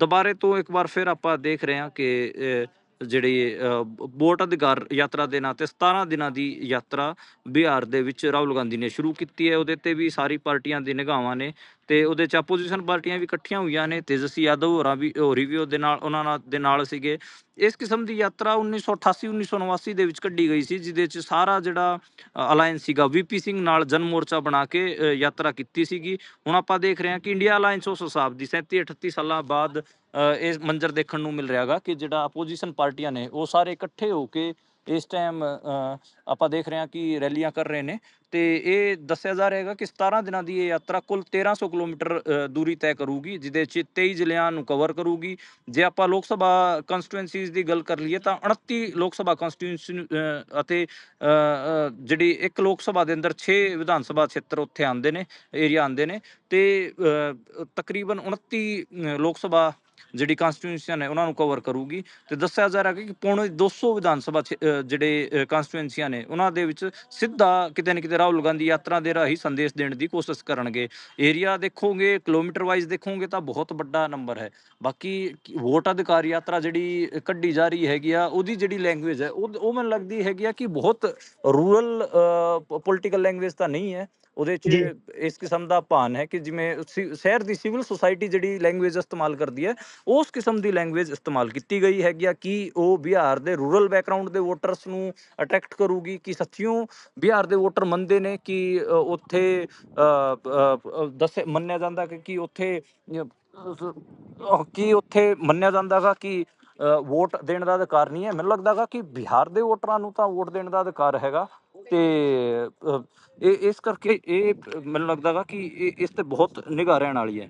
ਦੁਬਾਰੇ ਤੋਂ ਇੱਕ ਵਾਰ ਫਿਰ ਆਪਾਂ ਦੇਖ ਰਹੇ ਹਾਂ ਕਿ ਜਿਹੜੀ ਅ, ਵੋਟ ਅਧਿਕਾਰ ਯਾਤਰਾ ਦੇ ਨਾਂ ਤੇ 17 ਦਿਨਾਂ ਦੀ ਯਾਤਰਾ ਬਿਹਾਰ ਦੇ ਵਿੱਚ ਰਾਹੁਲ ਗਾਂਧੀ ਨੇ ਸ਼ੁਰੂ ਕੀਤੀ ਹੈ। ਉਹਦੇ ਤੇ ਵੀ ਸਾਰੀ ਪਾਰਟੀਆਂ ਦੀ ਨਿਗਾਹਾਂ ਨੇ ਤੇ ਉਹਦੇ ਚ ਆਪੋਜੀਸ਼ਨ ਪਾਰਟੀਆਂ ਵੀ ਇਕੱਠੀਆਂ ਹੋਈਆਂ ਨੇ ਤੇਜਸਵੀ ਯਾਦਵ ਹੋਰਾਂ ਵੀ, ਹੋਰੀ ਵੀ ਉਹਦੇ ਨਾਲ, ਉਹਨਾਂ ਨਾਲ, ਦੇ ਨਾਲ ਸੀਗੇ। ਇਸ ਕਿਸਮ ਦੀ ਯਾਤਰਾ 1988 1989 ਦੇ ਵਿੱਚ ਕੱਢੀ ਗਈ ਸੀ, ਜਿਹਦੇ ਚ ਸਾਰਾ ਜਿਹੜਾ ਅਲਾਈਅੰਸ ਸੀਗਾ ਵੀਪੀ ਸਿੰਘ ਨਾਲ ਜਨ ਮੋਰਚਾ ਬਣਾ ਕੇ ਯਾਤਰਾ ਕੀਤੀ ਸੀਗੀ। ਹੁਣ ਆਪਾਂ ਦੇਖ ਰਹੇ ਹਾਂ ਕਿ ਇੰਡੀਆ ਅਲਾਈਅੰਸ ਉਸ ਹਿਸਾਬ ਦੀ 37 38 ਸਾਲਾਂ ਬਾਅਦ ਇਹ ਮੰਜ਼ਰ ਦੇਖਣ ਨੂੰ ਮਿਲ ਰਿਹਾਗਾ ਕਿ ਜਿਹੜਾ ਆਪੋਜੀਸ਼ਨ ਪਾਰਟੀਆਂ ਨੇ, ਉਹ ਸਾਰੇ ਇਕੱਠੇ ਹੋ ਕੇ ਇਸ ਟਾਈਮ ਆਪਾਂ ਦੇਖ ਰਹੇ ਹਾਂ ਕਿ ਰੈਲੀਆਂ ਕਰ ਰਹੇ ਨੇ ਤੇ ਇਹ ਦੱਸਿਆ ਜਾ ਰਿਹਾ ਹੈਗਾ ਕਿ 17 ਦਿਨਾਂ ਦੀ ਇਹ ਯਾਤਰਾ ਕੁੱਲ 1300 ਕਿਲੋਮੀਟਰ ਦੂਰੀ ਤੈਅ ਕਰੂਗੀ, ਜਿਹਦੇ 'ਚ 23 ਜ਼ਿਲ੍ਹਿਆਂ ਨੂੰ ਕਵਰ ਕਰੂਗੀ। ਜੇ ਆਪਾਂ ਲੋਕ ਸਭਾ ਕਨਸਟੀਟੂਐਂਸੀਜ਼ ਦੀ ਗੱਲ ਕਰ ਲਈਏ ਤਾਂ 29 ਲੋਕ ਸਭਾ ਕਨਸਟੀਟੂਐਂਸੀ ਅਤੇ ਜਿਹੜੀ ਇੱਕ ਲੋਕ ਸਭਾ ਦੇ ਅੰਦਰ 6 ਵਿਧਾਨ ਸਭਾ ਖੇਤਰ ਉੱਥੇ ਆਉਂਦੇ ਨੇ ਏਰੀਆ ਆਉਂਦੇ ਨੇ ਤੇ ਤਕਰੀਬਨ 29 ਲੋਕ ਸਭਾ ਜਿਹੜੀ ਕਨਸਟੀਟੂਐਂਸੀਆਂ ਨੇ ਉਹਨਾਂ ਨੂੰ ਕਵਰ ਕਰੂਗੀ। ਤੇ ਦੱਸਿਆ ਜਾ ਰਿਹਾ ਕਿ ਪੌਣੇ 200 ਵਿਧਾਨ ਸਭਾ ਜਿਹੜੇ ਕਨਸਟੀਟੂਐਂਸੀਆਂ ਨੇ ਉਹਨਾਂ ਦੇ ਵਿੱਚ ਸਿੱਧਾ ਕਿਤੇ ਨਾ ਕਿਤੇ ਰਾਹੁਲ ਗਾਂਧੀ ਯਾਤਰਾ ਦੇ ਰਾਹੀਂ ਸੰਦੇਸ਼ ਦੇਣ ਦੀ ਕੋਸ਼ਿਸ਼ ਕਰਨਗੇ। ਏਰੀਆ ਦੇਖੋਗੇ ਕਿਲੋਮੀਟਰ ਵਾਈਜ਼ ਦੇਖੋਗੇ ਤਾਂ ਬਹੁਤ ਵੱਡਾ ਨੰਬਰ ਹੈ। ਬਾਕੀ ਵੋਟ ਅਧਿਕਾਰ ਯਾਤਰਾ ਜਿਹੜੀ ਕੱਢੀ ਜਾ ਰਹੀ ਹੈਗੀ ਆ ਉਹਦੀ ਜਿਹੜੀ ਲੈਂਗੁਏਜ ਹੈ ਉਹ ਉਹ ਮੈਨੂੰ ਲੱਗਦੀ ਹੈਗੀ ਆ ਕਿ ਬਹੁਤ ਰੂਰਲ ਪੋਲੀਟੀਕਲ ਲੈਂਗੁਏਜ ਤਾਂ ਨਹੀਂ ਹੈ। ਉਹਦੇ ਚ। ਇਸ ਕਿਸਮ ਦਾ ਭਾਨ ਹੈ ਕਿ ਜਿਵੇਂ ਸ਼ਹਿਰ ਦੀ ਸਿਵਲ ਸੁਸਾਇਟੀ ਜਿਹੜੀ ਲੈਂਗੁਏਜ ਇਸਤੇਮਾਲ ਕਰਦੀ ਹੈ ਉਸ ਕਿਸਮ ਦੀ ਲੈਂਗੁਏਜ ਇਸਤੇਮਾਲ ਕੀਤੀ ਗਈ ਹੈਗੀ ਆ ਕਿ ਉਹ ਬਿਹਾਰ ਦੇ ਰੂਰਲ ਬੈਕਗ੍ਰਾਉਂਡ ਦੇ ਵੋਟਰਸ ਨੂੰ ਅਟਰੈਕਟ ਕਰੂਗੀ ਕਿ ਸੱਚਿਓ ਬਿਹਾਰ ਦੇ ਵੋਟਰ ਮੰਨਦੇ ਨੇ ਕਿ ਉੱਥੇ ਅ, ਦੱਸੇ ਮੰਨਿਆ ਜਾਂਦਾ ਕਿ ਕਿ ਉੱਥੇ ਅ, ਕਿ ਉੱਥੇ ਮੰਨਿਆ ਜਾਂਦਾਗਾ ਕਿ ਵੋਟ ਦੇਣ ਦਾ ਅਧਿਕਾਰ ਨਹੀਂ ਹੈ। ਮੈਨੂੰ ਲੱਗਦਾਗਾ ਕਿ ਬਿਹਾਰ ਦੇ ਵੋਟਰਾਂ ਨੂੰ ਤਾਂ ਵੋਟ ਦੇਣ ਦਾ ਅਧਿਕਾਰ ਹੈਗਾ ਤੇ ਇਹ ਇਸ ਕਰਕੇ ਇਹ ਮੈਨੂੰ ਲੱਗਦਾਗਾ ਕਿ ਇਹ ਇਸ ਤੇ ਬਹੁਤ ਨਿਗਾਹ ਰਹਿਣ ਵਾਲੀ ਹੈ।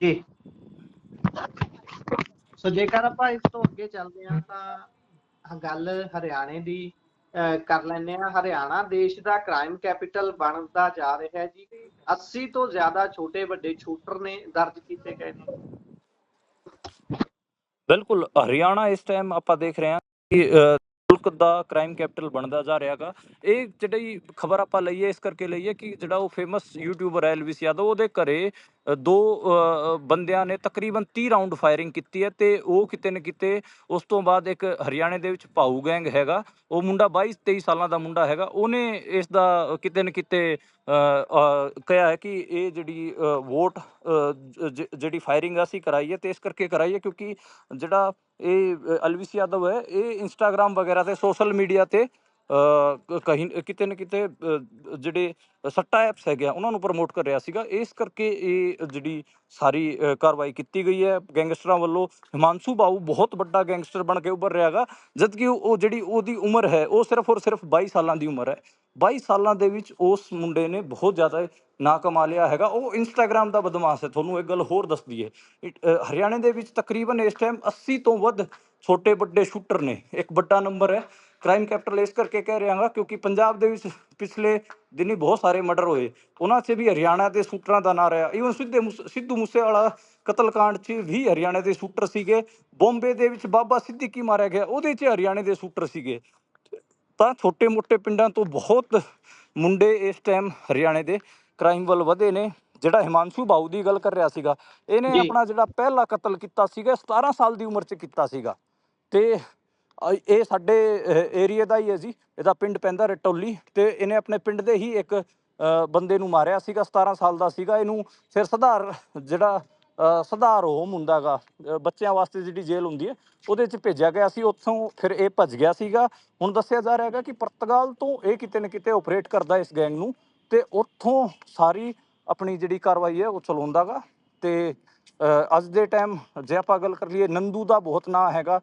ਜੀ। ਸੋ ਜੇਕਰ ਆਪਾਂ ਇਸ ਤੋਂ ਅੱਗੇ ਚੱਲਦੇ ਹਾਂ ਤਾਂ ਗੱਲ ਹਰਿਆਣੇ ਦੀ ਕਰ ਲੈਂਦੇ ਹਾਂ। ਹਰਿਆਣਾ ਦੇਸ਼ ਦਾ ਕ੍ਰਾਈਮ ਕੈਪੀਟਲ ਬਣਦਾ ਜਾ ਰਿਹਾ ਹੈ ਜੀ। 80 ਤੋਂ ਜ਼ਿਆਦਾ ਛੋਟੇ ਵੱਡੇ ਸ਼ੂਟਰ ਨੇ ਦਰਜ ਕੀਤੇ ਗਏ ਨੇ। ਬਿਲਕੁਲ, ਹਰਿਆਣਾ ਇਸ ਟਾਈਮ ਆਪਾਂ ਦੇਖ ਰਹੇ ਹਾਂ ਕਿ ਮੁਲਕ ਦਾ ਕ੍ਰਾਈਮ ਕੈਪੀਟਲ ਬਣਦਾ ਜਾ ਰਿਹਾਗਾ ਇਹ ਜਿਹੜੀ ਖਬਰ ਆਪਾਂ ਲਈਏ, ਇਸ ਕਰਕੇ ਲਈਏ ਕਿ ਜਿਹੜਾ ਉਹ ਫੇਮਸ ਯੂਟਿਊਬਰ ਹੈ, ਐਲਵਿਸ ਯਾਦਵ, ਉਹਦੇ ਘਰੇ ਦੋ ਬੰਦਿਆਂ ਨੇ ਤਕਰੀਬਨ 30 ਰਾਉਂਡ ਫਾਇਰਿੰਗ ਕੀਤੀ ਹੈ ਤੇ ਉਹ ਕਿਤੇ ਨਾ ਕਿਤੇ ਉਸ ਤੋਂ ਬਾਅਦ ਇੱਕ ਹਰਿਆਣੇ ਦੇ ਵਿੱਚ ਭਾਊ ਗੈਂਗ ਹੈਗਾ ਉਹ ਮੁੰਡਾ 22 23 ਸਾਲਾਂ ਦਾ ਮੁੰਡਾ ਹੈਗਾ ਉਹਨੇ ਇਸ ਦਾ ਕਿਤੇ ਨਾ ਕਿਤੇ ਕਿਹਾ ਹੈ ਕਿ ਇਹ ਜਿਹੜੀ ਵੋਟ ਜਿਹੜੀ ਫਾਇਰਿੰਗ ਅਸੀਂ ਕਰਾਈ ਹੈ ਤੇ ਇਸ ਕਰਕੇ ਕਰਾਈ ਹੈ ਕਿਉਂਕਿ ਜਿਹੜਾ ਇਹ ਅ, ਯਾਦਵ ਹੈ ਇਹ ਇੰਸਟਾਗ੍ਰam ਵਗੈਰਾ ਤੇ ਸੋਸ਼ਲ ਮੀਡੀਆ ਤੇ ਕਹੀਂ ਕਿਤੇ ਨਾ ਕਿਤੇ ਜਿਹੜੇ ਸੱਟਾ ਐਪਸ ਹੈਗੇ ਆ, ਉਹਨਾਂ ਨੂੰ ਪ੍ਰਮੋਟ ਕਰ ਰਿਹਾ ਸੀਗਾ। ਇਸ ਕਰਕੇ ਇਹ ਜਿਹੜੀ ਸਾਰੀ ਕਾਰਵਾਈ ਕੀਤੀ ਗਈ ਹੈ। ਗੈਂਗਸਟਰਾਂ ਵੱਲੋਂ ਹਿਮਾਂਸ਼ੂ ਬਾਊ ਬਹੁਤ ਵੱਡਾ ਗੈਂਗਸਟਰ ਬਣ ਕੇ ਉੱਭਰ ਰਿਹਾ ਹੈਗਾ, ਜਦਕਿ ਉਹ ਜਿਹੜੀ ਉਹਦੀ ਉਮਰ ਹੈ, ਉਹ ਸਿਰਫ ਔਰ ਸਿਰਫ 22 ਸਾਲਾਂ ਦੀ ਉਮਰ ਹੈ। 22 ਸਾਲਾਂ ਦੇ ਵਿੱਚ ਉਸ ਮੁੰਡੇ ਨੇ ਬਹੁਤ ਜ਼ਿਆਦਾ ਨਾ ਕਮਾ ਲਿਆ ਹੈਗਾ। ਉਹ ਇੰਸਟਾਗ੍ਰam ਦਾ ਬਦਮਾਸ਼ ਹੈ। ਤੁਹਾਨੂੰ ਇੱਕ ਗੱਲ ਹੋਰ ਦੱਸ ਦਈਏ ਹਰਿਆਣੇ ਦੇ ਵਿੱਚ ਤਕਰੀਬਨ ਇਸ ਟਾਈਮ 80 ਤੋਂ ਵੱਧ ਛੋਟੇ ਵੱਡੇ ਸ਼ੂਟਰ ਨੇ। ਇੱਕ ਵੱਡਾ ਨੰਬਰ ਹੈ। ਕ੍ਰਾਈਮ ਕੈਪੀਟਲ ਇਸ ਕਰਕੇ ਕਹਿ ਰਿਹਾ ਹਾਂ ਕਿਉਂਕਿ ਪੰਜਾਬ ਦੇ ਵਿੱਚ ਪਿਛਲੇ ਦਿਨੀ ਬਹੁਤ ਸਾਰੇ ਮਰਡਰ ਹੋਏ। ਉਹਨਾਂ 'ਚ ਵੀ ਹਰਿਆਣਾ ਦੇ ਸ਼ੂਟਰਾਂ ਦਾ ਨਾਂ ਰਿਹਾ। ਈਵਨ ਸਿੱਧੇ ਮੂਸ- ਸਿੱਧੂ ਮੂਸੇਵਾਲਾ ਕਤਲकांड 'ਚ ਵੀ ਹਰਿਆਣੇ ਦੇ ਸ਼ੂਟਰ ਸੀਗੇ। ਬੰਬੇ ਦੇ ਵਿੱਚ ਬਾਬਾ ਸਿੱਦੀਕੀ ਮਾਰਿਆ ਗਿਆ। ਉਹਦੇ 'ਚ ਹਰਿਆਣੇ ਦੇ ਸ਼ੂਟਰ ਸੀਗੇ। ਤਾਂ ਛੋਟੇ-ਮੋਟੇ ਪਿੰਡਾਂ ਤੋਂ ਬਹੁਤ ਮੁੰਡੇ ਇਸ ਟਾਈਮ ਹਰਿਆਣੇ ਦੇ ਕ੍ਰਾਈਮ ਵੱਲ ਵਧੇ ਨੇ। ਜਿਹੜਾ ਹਿਮਾਂਸ਼ੂ ਬਾਊ ਦੀ ਗੱਲ ਕਰ ਰਿਹਾ ਸੀਗਾ ਇਹਨੇ। ਆਪਣਾ ਜਿਹੜਾ ਪਹਿਲਾ ਕਤਲ ਕੀਤਾ ਸੀਗਾ 17 ਸਾਲ ਦੀ ਉਮਰ 'ਚ ਕੀਤਾ ਸੀਗਾ। ਤੇ ਇਹ ਸਾਡੇ ਏਰੀਆ ਦਾ ਹੀ ਹੈ ਜੀ। ਇਹਦਾ ਪਿੰਡ ਪੈਂਦਾ ਰਟੋਲੀ ਤੇ ਇਹਨੇ ਆਪਣੇ ਪਿੰਡ ਦੇ ਹੀ ਇੱਕ ਬੰਦੇ ਨੂੰ ਮਾਰਿਆ ਸੀਗਾ 17 ਸਾਲ ਦਾ ਸੀਗਾ। ਇਹਨੂੰ ਫਿਰ ਸਧਾਰ ਜਿਹੜਾ ਸਧਾਰ ਸੁਧਾਰ ਹੋਮ ਹੁੰਦਾਗਾ ਬੱਚਿਆਂ ਵਾਸਤੇ ਜਿਹੜੀ ਜੇਲ੍ਹ ਹੁੰਦੀ ਹੈ ਉਹਦੇ 'ਚ ਭੇਜਿਆ ਗਿਆ ਸੀ। ਉੱਥੋਂ ਫਿਰ ਇਹ ਭੱਜ ਗਿਆ ਸੀਗਾ। ਹੁਣ ਦੱਸਿਆ ਜਾ ਰਿਹਾ ਹੈਗਾ ਕਿ ਪੁਰਤਗਾਲ ਤੋਂ ਇਹ ਕਿਤੇ ਨਾ ਕਿਤੇ ਆਪਰੇਟ ਕਰਦਾ ਇਸ ਗੈਂਗ ਨੂੰ ਤੇ ਉੱਥੋਂ ਸਾਰੀ ਆਪਣੀ ਜਿਹੜੀ ਕਾਰਵਾਈ ਹੈ ਉਹ ਚਲਾਉਂਦਾਗਾ ਤੇ ਅ, ਅੱਜ ਦੇ ਟਾਈਮ ਜੇ ਆਪਾਂ ਗੱਲ ਕਰ ਲਈਏ ਨੰਦੂ ਦਾ ਬਹੁਤ ਨਾਂ ਹੈਗਾ।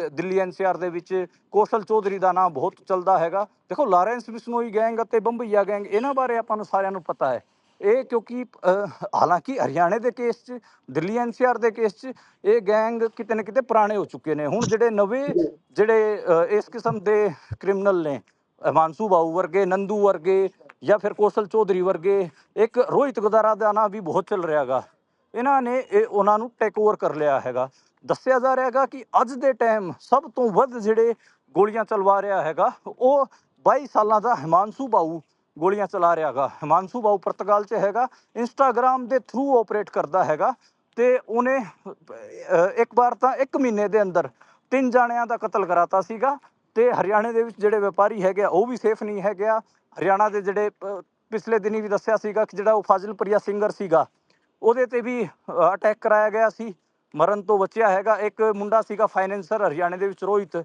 ਦਿੱਲੀ ਐਨਸੀਆਰ ਦੇ ਵਿੱਚ ਕੌਸ਼ਲ ਚੌਧਰੀ ਦਾ ਨਾਮ ਬਹੁਤ ਚੱਲਦਾ ਹੈਗਾ। ਦੇਖੋ, ਲਾਰੈਂਸ ਬਿਸ਼ਨੋਈ ਗੈਂਗ ਅਤੇ ਬੰਬਈਆ ਗੈਂਗ, ਇਹਨਾਂ ਬਾਰੇ ਆਪਾਂ ਨੂੰ ਸਾਰਿਆਂ ਨੂੰ ਪਤਾ ਹੈ। ਇਹ ਕਿਉਂਕਿ ਹਾਲਾਂਕਿ ਹਰਿਆਣੇ ਦੇ ਕੇਸ 'ਚ, ਦਿੱਲੀ ਐਨਸੀਆਰ ਦੇ ਕੇਸ 'ਚ ਇਹ ਗੈਂਗ ਕਿਤੇ ਨਾ ਕਿਤੇ ਪੁਰਾਣੇ ਹੋ ਚੁੱਕੇ ਨੇ। ਹੁਣ ਜਿਹੜੇ ਨਵੇਂ, ਜਿਹੜੇ ਇਸ ਕਿਸਮ ਦੇ ਕ੍ਰਿਮੀਨਲ ਨੇ, ਮਾਨਸੂ ਬਾਊ ਵਰਗੇ, ਨੰਦੂ ਵਰਗੇ ਜਾਂ ਫਿਰ ਕੌਸ਼ਲ ਚੌਧਰੀ ਵਰਗੇ, ਇੱਕ ਰੋਹਿਤ ਗਦਾਰਾ ਦਾ ਨਾਂ ਵੀ ਬਹੁਤ ਚੱਲ ਰਿਹਾਗਾ ਇਹਨਾਂ ਨੇ ਇਹ, ਉਹਨਾਂ ਨੂੰ ਟੇਕ ਓਵਰ ਕਰ ਲਿਆ ਹੈਗਾ। ਦੱਸਿਆ ਜਾ ਰਿਹਾ ਹੈਗਾ ਕਿ ਅੱਜ ਦੇ ਟਾਈਮ ਸਭ ਤੋਂ ਵੱਧ ਜਿਹੜੇ ਗੋਲੀਆਂ ਚਲਵਾ ਰਿਹਾ ਹੈਗਾ ਉਹ 22 ਸਾਲਾਂ ਦਾ ਹਿਮਾਂਸ਼ੂ ਬਾਊ ਗੋਲੀਆਂ ਚਲਾ ਰਿਹਾ ਹੈਗਾ। ਹਿਮਾਂਸ਼ੂ ਬਾਊ ਪੁਰਤਗਾਲ 'ਚ ਹੈਗਾ ਇੰਸਟਾਗ੍ਰam ਦੇ ਥਰੂ ਆਪਰੇਟ ਕਰਦਾ ਹੈਗਾ ਤੇ ਉਹਨੇ ਇੱਕ ਵਾਰ ਤਾਂ ਇੱਕ ਮਹੀਨੇ ਦੇ ਅੰਦਰ ਤਿੰਨ ਜਾਣਿਆਂ ਦਾ ਕਤਲ ਕਰਾਤਾ ਸੀਗਾ ਤੇ ਹਰਿਆਣੇ ਦੇ ਵਿੱਚ ਜਿਹੜੇ ਵਪਾਰੀ ਹੈਗੇ ਆ, ਉਹ ਵੀ ਸੇਫ ਨਹੀਂ ਹੈਗੇ ਆ। ਹਰਿਆਣਾ ਦੇ ਜਿਹੜੇ ਪਿਛਲੇ ਦਿਨੀ ਵੀ ਦੱਸਿਆ ਸੀਗਾ ਕਿ ਜਿਹੜਾ ਉਹ ਫਾਜ਼ਿਲਪੁਰੀਆ ਸਿੰਗਰ ਸੀਗਾ ਉਹਦੇ ਤੇ ਵੀ ਅਟੈਕ ਕਰਾਇਆ ਗਿਆ ਸੀ। ਮਰਨ ਤੋਂ ਬਚਿਆ ਹੈਗਾ। ਇੱਕ ਮੁੰਡਾ ਸੀਗਾ ਫਾਈਨੈਂਸਰ ਹਰਿਆਣੇ ਦੇ ਵਿੱਚ ਰੋਹਿਤ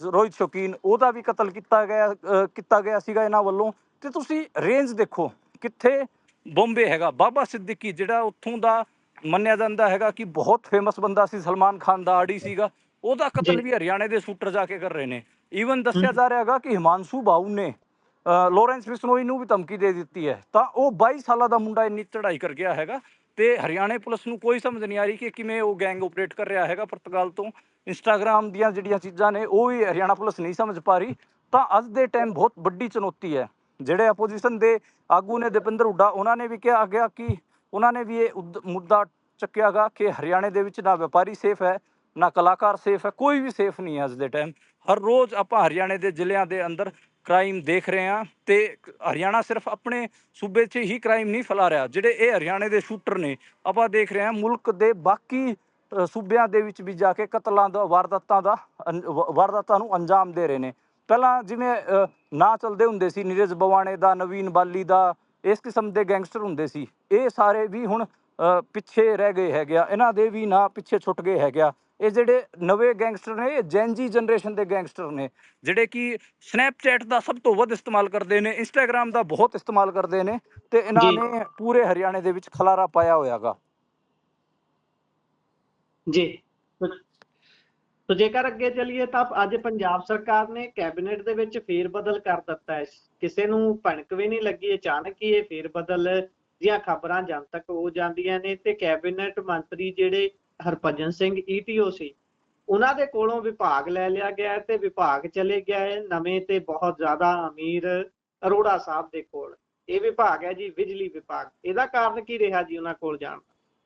ਰੋਹਿਤ ਸ਼ੌਕੀਨ। ਉਹਦਾ ਵੀ ਕਤਲ ਕੀਤਾ ਗਿਆ ਕੀਤਾ ਗਿਆ ਸੀਗਾ ਇਹਨਾਂ ਵੱਲੋਂ। ਤੇ ਤੁਸੀਂ ਰੇਂਜ ਦੇਖੋ ਕਿੱਥੇ ਬੰਬੇ ਹੈਗਾ। ਬਾਬਾ ਸਿੱਦੀਕੀ ਜਿਹੜਾ ਉੱਥੋਂ ਦਾ ਮੰਨਿਆ ਜਾਂਦਾ ਹੈਗਾ ਕਿ ਬਹੁਤ ਫੇਮਸ ਬੰਦਾ ਸੀ ਸਲਮਾਨ ਖਾਨ ਦਾ ਆੜੀ ਸੀਗਾ। ਉਹਦਾ ਕਤਲ। ਵੀ ਹਰਿਆਣੇ ਦੇ ਸ਼ੂਟਰ ਜਾ ਕੇ ਕਰ ਰਹੇ ਨੇ। ਈਵਨ ਦੱਸਿਆ ਜਾ ਰਿਹਾ ਹੈਗਾ ਕਿ ਹਿਮਾਂਸ਼ੂ ਬਾਊ ਨੇ ਲਾਰੈਂਸ ਬਿਸ਼ਨੋਈ ਨੂੰ ਵੀ ਧਮਕੀ ਦੇ ਦਿੱਤੀ ਹੈ। ਤਾਂ ਉਹ 22 ਸਾਲਾਂ ਦਾ ਮੁੰਡਾ ਇੰਨੀ ਚੜ੍ਹਾਈ ਕਰ ਗਿਆ ਹੈਗਾ। ਤੇ ਹਰਿਆਣੇ ਪੁਲਿਸ ਨੂੰ ਕੋਈ ਸਮਝ ਨਹੀਂ ਆ ਰਹੀ ਕਿ ਕਿਵੇਂ ਉਹ ਗੈਂਗ ਆਪਰੇਟ ਕਰ ਰਿਹਾ ਹੈਗਾ ਪਰਤਗਾਲ ਤੋਂ। ਇੰਸਟਾਗ੍ਰam ਦੀਆਂ ਜਿਹੜੀਆਂ ਚੀਜ਼ਾਂ ਨੇ, ਉਹ ਵੀ ਹਰਿਆਣਾ ਪੁਲਿਸ ਨਹੀਂ ਸਮਝ ਪਾ ਰਹੀ। ਤਾਂ ਅੱਜ ਦੇ ਟਾਈਮ ਬਹੁਤ ਵੱਡੀ ਚੁਣੌਤੀ ਹੈ। ਜਿਹੜੇ ਆਪੋਜੀਸ਼ਨ ਦੇ ਆਗੂ ਨੇ ਦਪਿੰਦਰ ਹੁੱਡਾ, ਉਹਨਾਂ ਨੇ ਵੀ ਕਿਹਾ ਗਿਆ ਕਿ ਉਹਨਾਂ ਨੇ ਵੀ ਇਹ ਉਦ- ਮੁੱਦਾ ਚੱਕਿਆਗਾ ਕਿ ਹਰਿਆਣੇ ਦੇ ਵਿੱਚ ਨਾ ਵਪਾਰੀ ਸੇਫ ਹੈ, ਨਾ ਕਲਾਕਾਰ ਸੇਫ ਹੈ, ਕੋਈ ਵੀ ਸੇਫ ਨਹੀਂ ਹੈ ਅੱਜ ਦੇ ਟਾਈਮ। ਹਰ ਰੋਜ਼ ਆਪਾਂ ਹਰਿਆਣੇ ਦੇ ਜ਼ਿਲ੍ਹਿਆਂ ਦੇ ਅੰਦਰ ਕ੍ਰਾਈਮ ਦੇਖ ਰਹੇ ਹਾਂ ਤੇ ਹਰਿਆਣਾ ਸਿਰਫ ਆਪਣੇ ਸੂਬੇ 'ਚ ਹੀ ਕ੍ਰਾਈਮ ਨਹੀਂ ਫੈਲਾ ਰਿਹਾ ਜਿਹੜੇ ਇਹ ਹਰਿਆਣੇ ਦੇ ਸ਼ੂਟਰ ਨੇ। ਆਪਾਂ ਦੇਖ ਰਹੇ ਹਾਂ ਮੁਲਕ ਦੇ ਬਾਕੀ ਸੂਬਿਆਂ ਦੇ ਵਿੱਚ ਵੀ ਜਾ ਕੇ ਕਤਲਾਂ ਦਾ ਵਾਰਦਾਤਾਂ ਦਾ ਅੰ- ਵ- ਵਾਰਦਾਤਾਂ ਨੂੰ ਅੰਜਾਮ ਦੇ ਰਹੇ ਨੇ। ਪਹਿਲਾਂ ਜਿਵੇਂ ਅ, ਨਾਂ ਚੱਲਦੇ ਹੁੰਦੇ ਸੀ ਨੀਰਜ ਬਵਾਣੇ ਦਾ ਨਵੀਨ ਬਾਲੀ ਦਾ ਇਸ ਕਿਸਮ ਦੇ ਗੈਂਗਸਟਰ ਹੁੰਦੇ ਸੀ। ਇਹ ਸਾਰੇ ਵੀ ਹੁਣ ਪਿੱਛੇ ਰਹਿ ਗਏ ਹੈਗੇ ਆ। ਇਹਨਾਂ ਦੇ ਵੀ ਨਾਂ ਪਿੱਛੇ ਛੁੱਟ ਗਏ ਹੈਗੇ ਆ। ਇਹ ਜਿਹੜੇ ਨਵੇਂ ਗੈਂਗਸਟਰ ਨੇ ਇਹ ਜੈਨਜੀ ਜਨਰੇਸ਼ਨ ਦੇ ਗੈਂਗਸਟਰ ਨੇ ਜਿਹੜੇ ਕਿ ਸਨੈਪਚੈਟ ਦਾ ਸਭ ਤੋਂ ਵੱਧ ਇਸਤੇਮਾਲ ਕਰਦੇ ਨੇ ਇੰਸਟਾਗ੍ਰam ਦਾ ਬਹੁਤ ਇਸਤੇਮਾਲ ਕਰਦੇ ਨੇ ਤੇ ਇਹਨਾਂ। ਨੇ ਪੂਰੇ ਹਰਿਆਣੇ ਦੇ ਵਿੱਚ ਖਲਾਰਾ ਪਾਇਆ ਹੋਇਆਗਾ। ਜੀ। ਤੋ ਜੇਕਰ ਅੱਗੇ ਚੱਲੀਏ ਤਾਂ ਅੱਜ ਪੰਜਾਬ ਸਰਕਾਰ ਨੇ ਕੈਬਨਿਟ ਦੇ ਵਿੱਚ ਫੇਰ ਬਦਲ ਕਰ ਦਿੱਤਾ ਹੈ। ਕਿਸੇ ਨੂੰ ਭਣਕ ਵੀ ਨਹੀਂ ਲੱਗੀ ਅਚਾਨਕ ਹੀ ਇਹ ਫੇਰ ਬਦਲ ਦੀਆਂ ਖਬਰਾਂ ਜਨਤਕ ਹੋ ਜਾਂਦੀਆਂ ਨੇ ਤੇ ਕੈਬਨਿਟ ਮੰਤਰੀ ਜਿਹੜੇ ਹਰਭਜਨ ਸਿੰਘ ਈਟੀਓ ਸੀ। ਉਹਨਾਂ ਦੇ ਕੋਲੋਂ ਵਿਭਾਗ ਲੈ ਲਿਆ ਗਿਆ ਤੇ ਵਿਭਾਗ ਚਲੇ ਗਿਆ ਹੈ ਨਵੇਂ ਤੇ ਬਹੁਤ ਜ਼ਿਆਦਾ ਅਮੀਰ ਅਰੋੜਾ ਸਾਹਿਬ ਦੇ ਕੋਲ। ਇਹ ਵਿਭਾਗ ਹੈ ਜੀ, ਬਿਜਲੀ ਵਿਭਾਗ। ਇਹਦਾ ਕਾਰਨ ਕੀ ਰਿਹਾ ਜੀ ਉਹਨਾਂ ਕੋਲ ਜਾਣ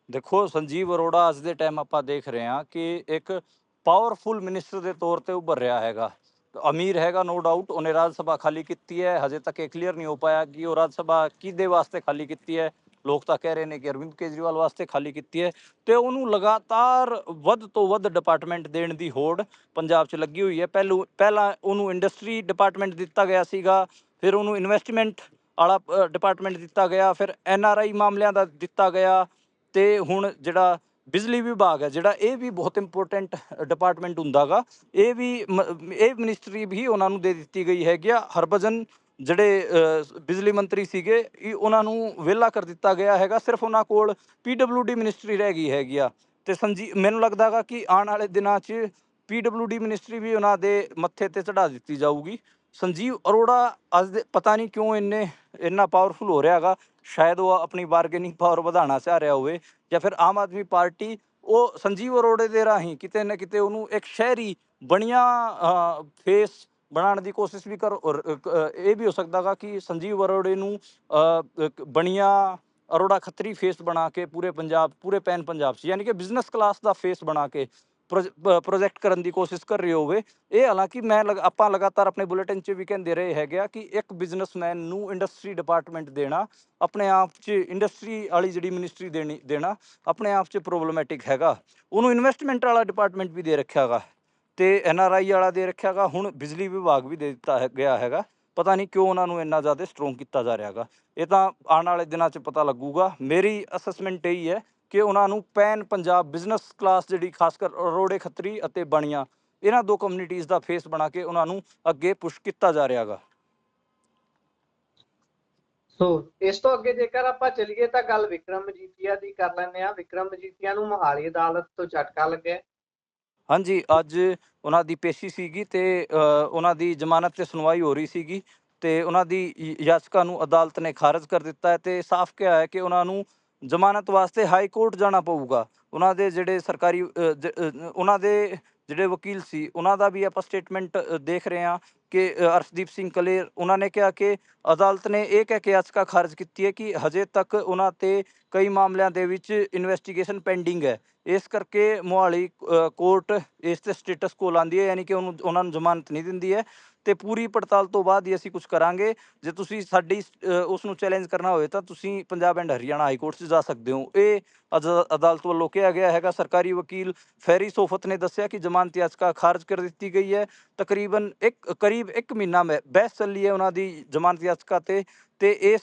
ਦੇਖੋ, ਸੰਜੀਵ ਅਰੋੜਾ ਅੱਜ ਦੇ ਟਾਈਮ ਆਪਾਂ ਦੇਖ ਰਹੇ ਹਾਂ ਕਿ ਇੱਕ ਪਾਵਰਫੁਲ ਮਿਨਿਸਟਰ ਦੇ ਤੌਰ ਤੇ ਉੱਭਰ ਰਿਹਾ ਹੈਗਾ। ਅਮੀਰ ਹੈਗਾ ਨੋ ਡਾਊਟ ਉਹਨੇ ਰਾਜ ਸਭਾ ਖਾਲੀ ਕੀਤੀ ਹੈ, ਹਜੇ ਤੱਕ ਇਹ ਕਲੀਅਰ ਨਹੀਂ ਹੋ ਪਾਇਆ ਕਿ ਉਹ ਰਾਜ ਸਭਾ ਕਿਹਦੇ ਵਾਸਤੇ ਖਾਲੀ ਕੀਤੀ ਹੈ। ਲੋਕ ਤਾਂ ਕਹਿ ਰਹੇ ਨੇ ਕਿ ਅਰਵਿੰਦ ਕੇਜਰੀਵਾਲ ਵਾਸਤੇ ਖਾਲੀ ਕੀਤੀ ਹੈ ਤੇ ਉਹਨੂੰ ਲਗਾਤਾਰ ਵੱਧ ਤੋਂ ਵੱਧ ਡਿਪਾਰਟਮੈਂਟ ਦੇਣ ਦੀ ਹੋੜ ਪੰਜਾਬ 'ਚ ਲੱਗੀ ਹੋਈ ਹੈ। ਪਹਿਲੂ, ਪਹਿਲਾਂ ਉਹਨੂੰ ਇੰਡਸਟਰੀ ਡਿਪਾਰਟਮੈਂਟ ਦਿੱਤਾ ਗਿਆ ਸੀਗਾ, ਫਿਰ ਉਹਨੂੰ ਇਨਵੈਸਟਮੈਂਟ ਵਾਲਾ ਡਿਪਾਰਟਮੈਂਟ ਦਿੱਤਾ ਗਿਆ, ਫਿਰ ਐਨ ਆਰ ਆਈ ਮਾਮਲਿਆਂ ਦਾ ਦਿੱਤਾ ਗਿਆ ਤੇ ਹੁਣ ਜਿਹੜਾ ਬਿਜਲੀ ਵਿਭਾਗ ਹੈ, ਜਿਹੜਾ ਇਹ ਵੀ ਬਹੁਤ ਇੰਪੋਰਟੈਂਟ ਡਿਪਾਰਟਮੈਂਟ ਹੁੰਦਾਗਾ ਇਹ ਵੀ ਮ- ਇਹ ਮਿਨਿਸਟਰੀ ਵੀ ਉਹਨਾਂ ਨੂੰ ਦੇ ਦਿੱਤੀ ਗਈ ਹੈਗੀ ਆ। ਹਰਭਜਨ ਜਿਹੜੇ ਬਿਜਲੀ ਮੰਤਰੀ ਸੀਗੇ, ਇਹ ਉਹਨਾਂ ਨੂੰ ਵਿਹਲਾ ਕਰ ਦਿੱਤਾ ਗਿਆ ਹੈਗਾ। ਸਿਰਫ ਉਹਨਾਂ ਕੋਲ ਡੀ ਮਿਨਿਸਟਰੀ ਰਹਿ ਗਈ ਹੈਗੀ ਆ। ਤੇ ਸੰਜੀ, ਮੈਨੂੰ ਲੱਗਦਾਗਾ ਕਿ ਆਉਣ ਵਾਲੇ ਦਿਨਾਂ 'ਚ ਡੀ ਮਿਨਿਸਟਰੀ ਵੀ ਉਹਨਾਂ ਦੇ ਮੱਥੇ ਤੇ ਚੜਾ ਦਿੱਤੀ ਜਾਊਗੀ। ਸੰਜੀਵ ਅਰੋੜਾ, ਅੱਜ ਦੇ, ਪਤਾ ਨਹੀਂ ਕਿਉਂ ਇੰਨੇ, ਇੰਨਾ ਪਾਵਰਫੁਲ ਹੋ ਰਿਹਾ ਹੈਗਾ। ਸ਼ਾਇਦ ਉਹ ਆਪਣੀ ਬਾਰਗੇਨਿੰਗ ਪਾਵਰ ਵਧਾਉਣਾ ਚਾਹ ਰਿਹਾ ਹੋਵੇ ਜਾਂ ਫਿਰ ਆਮ ਆਦਮੀ ਪਾਰਟੀ, ਉਹ ਸੰਜੀਵ ਅਰੋੜੇ ਦੇ ਰਾਹੀਂ ਕਿਤੇ ਨਾ ਕਿਤੇ ਉਹਨੂੰ ਇੱਕ ਸ਼ਹਿਰੀ ਬਣੀਆਂ ਫੇਸ ਬਣਾਉਣ ਦੀ ਕੋਸ਼ਿਸ਼ ਵੀ ਕਰ ਔਰ, ਇਹ ਵੀ ਹੋ ਸਕਦਾਗਾ ਕਿ ਸੰਜੀਵ ਅਰੋੜੇ ਨੂੰ ਬਣੀਆਂ ਅਰੋੜਾ ਖੱਤਰੀ ਫੇਸ ਬਣਾ ਕੇ ਪੂਰੇ ਪੰਜਾਬ ਪੂਰੇ ਪੈਨ ਪੰਜਾਬ 'ਚ ਯਾਨੀ ਕਿ ਬਿਜ਼ਨਸ ਕਲਾਸ ਦਾ ਫੇਸ ਬਣਾ ਕੇ ਪ੍ਰੋਜੈਕਟ ਕਰਨ ਦੀ ਕੋਸ਼ਿਸ਼ ਕਰ ਰਹੇ ਹੋਵੇ। ਇਹ ਹਾਲਾਂਕਿ ਮੈਂ ਲਗ- ਆਪਾਂ ਲਗਾਤਾਰ ਆਪਣੇ ਬੁਲੇਟਿਨ 'ਚ ਵੀ ਕਹਿੰਦੇ ਰਹੇ ਹੈਗੇ ਆ ਕਿ ਇੱਕ ਬਿਜ਼ਨਸਮੈਨ ਨੂੰ ਇੰਡਸਟਰੀ ਡਿਪਾਰਟਮੈਂਟ ਦੇਣਾ ਆਪਣੇ ਆਪ 'ਚ ਇੰਡਸਟਰੀ ਵਾਲੀ ਜਿਹੜੀ ਮਿਨਿਸਟਰੀ ਦੇਣੀ ਦੇਣਾ ਆਪਣੇ ਆਪ 'ਚ ਪ੍ਰੋਬਲਮੈਟਿਕ ਹੈਗਾ। ਉਹਨੂੰ ਇਨਵੈਸਟਮੈਂਟ ਵਾਲਾ ਡਿਪਾਰਟਮੈਂਟ ਵੀ ਦੇ ਰੱਖਿਆ ਗਾ। ਤੇ ਐਨ ਆਰ ਆਈ ਵਾਲਾ ਦੇ ਰੱਖਿਆ ਹੁਣ ਬਿਜਲੀ ਵਿਭਾਗ ਵੀ ਦੇ ਦਿੱਤਾ ਗਿਆ ਹੈਗਾ। ਪਤਾ ਨਹੀਂ ਕਿਉਂ ਉਹਨਾਂ ਨੂੰ ਇੰਨਾ ਜ਼ਿਆਦਾ ਸਟਰੋਂਗ ਕੀਤਾ ਜਾ ਰਿਹਾ ਇਹ ਤਾਂ ਆਉਣ ਵਾਲੇ ਦਿਨਾਂ 'ਚ ਪਤਾ ਲੱਗੂਗਾ। ਮੇਰੀ ਅਸੈਸਮੈਂਟ ਇਹੀ ਹੈ ਕਿ ਉਹਨਾਂ ਨੂੰ ਪੈਨ ਪੰਜਾਬ ਬਿਜ਼ਨਸ ਕਲਾਸ ਜਿਹੜੀ ਖਾਸ ਕਰ ਰੋੜੇ ਖੱਤਰੀ ਅਤੇ ਬਣੀਆਂ, ਇਹਨਾਂ ਦੋ ਕਮਿਊਨਿਟੀਜ਼ ਦਾ ਫੇਸ ਬਣਾ ਕੇ ਉਹਨਾਂ ਨੂੰ ਅੱਗੇ ਪੁਸ਼ ਕੀਤਾ ਜਾ ਰਿਹਾ ਹੈਗਾ ਸੋ, ਇਸ ਤੋਂ ਅੱਗੇ ਜੇਕਰ ਆਪਾਂ ਚਲੀਏ ਤਾਂ ਗੱਲ ਵਿਕਰਮ ਮਜੀਠੀਆ ਦੀ ਕਰ ਲੈਂਦੇ ਆ ਵਿਕਰਮ ਮਜੀਠੀਆ ਨੂੰ ਮੋਹਾਲੀ ਅਦਾਲਤ ਤੋਂ ਝਟਕਾ ਲੱਗਿਆ। ਹਾਂਜੀ, ਅੱਜ ਉਹਨਾਂ ਦੀ ਪੇਸ਼ੀ ਸੀਗੀ ਤੇ ਉਹਨਾਂ ਦੀ ਜ਼ਮਾਨਤ ਤੇ ਸੁਣਵਾਈ ਹੋ ਰਹੀ ਸੀਗੀ ਤੇ ਉਹਨਾਂ ਦੀ ਯ- ਯਾਚਕਾ ਨੂੰ ਅਦਾਲਤ ਨੇ ਖਾਰਜ ਕਰ ਦਿੱਤਾ ਹੈ ਤੇ ਸਾਫ਼ ਕਿਹਾ ਹੈ ਕਿ ਉਹਨਾਂ ਨੂੰ ਜ਼ਮਾਨਤ ਵਾਸਤੇ ਹਾਈ ਕੋਰਟ ਜਾਣਾ ਪਊਗਾ। ਉਹਨਾਂ ਦੇ ਜਿਹੜੇ ਸਰਕਾਰੀ ਉਹਨਾਂ ਦੇ ਜਿਹੜੇ ਵਕੀਲ ਸੀ, ਉਹਨਾਂ ਦਾ ਵੀ ਆਪਾਂ ਸਟੇਟਮੈਂਟ ਦੇਖ ਰਹੇ ਹਾਂ ਕਿ ਅਰਸ਼ਦੀਪ ਸਿੰਘ ਕਲੇਰ, ਉਹਨਾਂ ਨੇ ਕਿਹਾ ਕਿ ਅਦਾਲਤ ਨੇ ਇਹ ਕਹਿ ਕੇ ਯਾਚਕਾ ਖਾਰਜ ਕੀਤੀ ਹੈ ਕਿ ਹਜੇ ਤੱਕ ਉਹਨਾਂ ਤੇ ਕਈ ਮਾਮਲਿਆਂ ਦੇ ਵਿੱਚ ਇਨਵੈਸਟੀਗੇਸ਼ਨ ਪੈਂਡਿੰਗ ਹੈ। ਇਸ ਕਰਕੇ ਮੋਹਾਲੀ ਕੋਰਟ ਇਸ ਤੇ ਸਟੇਟਸ ਕੋ ਲਾਉਂਦੀ ਹੈ, ਯਾਨੀ ਕਿ ਉਹਨੂੰ, ਉਹਨਾਂ ਨੂੰ ਜ਼ਮਾਨਤ ਨਹੀਂ ਦਿੰਦੀ ਹੈ। ਤੇ ਪੂਰੀ ਪੜਤਾਲ ਤੋਂ ਬਾਅਦ ਹੀ ਅਸੀਂ ਕੁਝ ਕਰਾਂਗੇ। ਜੇ ਤੁਸੀਂ ਸਾਡੀ ਅ, ਉਸ ਨੂੰ ਚੈਲੰਜ ਕਰਨਾ ਹੋਵੇ ਤਾਂ ਤੁਸੀਂ Punjab and Haryana high court 'ਚ ਜਾ ਸਕਦੇ ਹੋ। ਇਹ ਅਦ- ਅਦਾਲਤ ਵੱਲੋਂ ਕਿਹਾ ਗਿਆ ਹੈਗਾ ਸਰਕਾਰੀ ਵਕੀਲ ਫੈਰੀ ਸੋਫਤ ਨੇ ਦੱਸਿਆ ਕਿ ਜ਼ਮਾਨਤ ਯਾਚਕਾ ਖਾਰਜ ਕਰ ਦਿੱਤੀ ਗਈ ਹੈ। ਤਕਰੀਬਨ ਇੱਕ ਕਰੀਬ 1 ਮਹੀਨਾ ਮੈਂ ਬਹਿਸ ਚੱਲੀ ਹੈ ਉਹਨਾਂ ਦੀ ਜ਼ਮਾਨਤ ਯਾਚਕਾ ਤੇ ਤੇ ਇਸ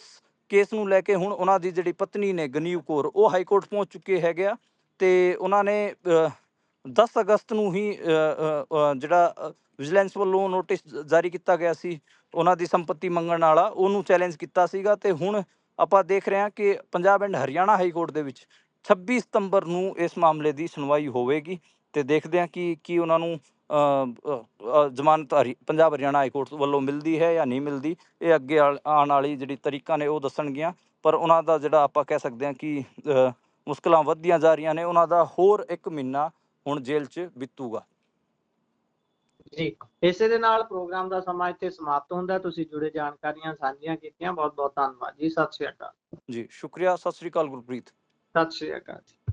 ਕੇਸ ਨੂੰ ਲੈ ਕੇ ਹੁਣ ਉਹਨਾਂ ਦੀ ਜਿਹੜੀ ਪਤਨੀ ਨੇ ਗਨੀਵ ਕੌਰ ਉਹ ਹਾਈ ਕੋਰਟ ਪਹੁੰਚ ਚੁੱਕੇ ਹੈਗੇ ਆ। ਤੇ ਉਹਨਾਂ ਨੇ 10 ਅਗਸਤ ਨੂੰ ਹੀ ਜਿਹੜਾ ਵਿਜੀਲੈਂਸ ਵੱਲੋਂ ਨੋਟਿਸ ਜਾਰੀ ਕੀਤਾ ਗਿਆ ਸੀ ਉਹਨਾਂ ਦੀ ਸੰਪਤੀ ਮੰਗਣ ਵਾਲਾ ਉਹਨੂੰ ਚੈਲੰਜ ਕੀਤਾ ਸੀਗਾ ਤੇ ਹੁਣ ਆਪਾਂ ਦੇਖ ਰਹੇ ਹਾਂ ਕਿ Punjab and Haryana high court ਦੇ ਵਿੱਚ 26 ਸਤੰਬਰ ਨੂੰ ਇਸ ਮਾਮਲੇ ਦੀ ਸੁਣਵਾਈ ਹੋਵੇਗੀ ਤੇ ਦੇਖਦੇ ਹਾਂ ਕਿ ਕੀ ਉਹਨਾਂ ਨੂੰ ਜ਼ਮਾਨਤ ਹਰੀ- ਪੰਜਾਬ ਹਰਿਆਣਾ ਹਾਈ ਕੋਰਟ ਵੱਲੋਂ ਮਿਲਦੀ ਹੈ ਜਾਂ ਨਹੀਂ ਮਿਲਦੀ ਇਹ ਅੱਗੇ ਆਲ- ਆਉਣ ਵਾਲੀ ਜਿਹੜੀ ਤਰੀਕਾਂ ਨੇ ਉਹ ਦੱਸਣਗੀਆਂ ਪਰ ਉਹਨਾਂ ਦਾ ਜਿਹੜਾ ਆਪਾਂ ਕਹਿ ਸਕਦੇ ਹਾਂ ਕਿ ਅ, ਮੁਸ਼ਕਲਾਂ ਵੱਧਦੀਆਂ ਜਾ ਰਹੀਆਂ ਨੇ ਉਹਨਾਂ ਦਾ ਹੋਰ ਇੱਕ ਮਹੀਨਾ ਹੁਣ ਜੇਲ੍ਹ 'ਚ ਬੀਤੂਗਾ। ਜੀ ਇਸੇ ਦੇ ਨਾਲ ਪ੍ਰੋਗਰਾਮ ਦਾ ਸਮਾਂ ਇੱਥੇ ਸਮਾਪਤ ਹੁੰਦਾ। ਤੁਸੀਂ ਜੁੜੇ ਜਾਣਕਾਰੀਆਂ ਸਾਂਝੀਆਂ ਕੀਤੀਆਂ। ਬਹੁਤ ਬਹੁਤ ਧੰਨਵਾਦ ਜੀ। ਸਤਿ ਸ਼੍ਰੀ ਅਕਾਲ। ਜੀ ਸ਼ੁਕਰੀਆ। ਸਤਿ ਸ੍ਰੀ ਅਕਾਲ ਗੁਰਪ੍ਰੀਤ। ਸਤਿ ਸ਼੍ਰੀ ਅਕਾਲ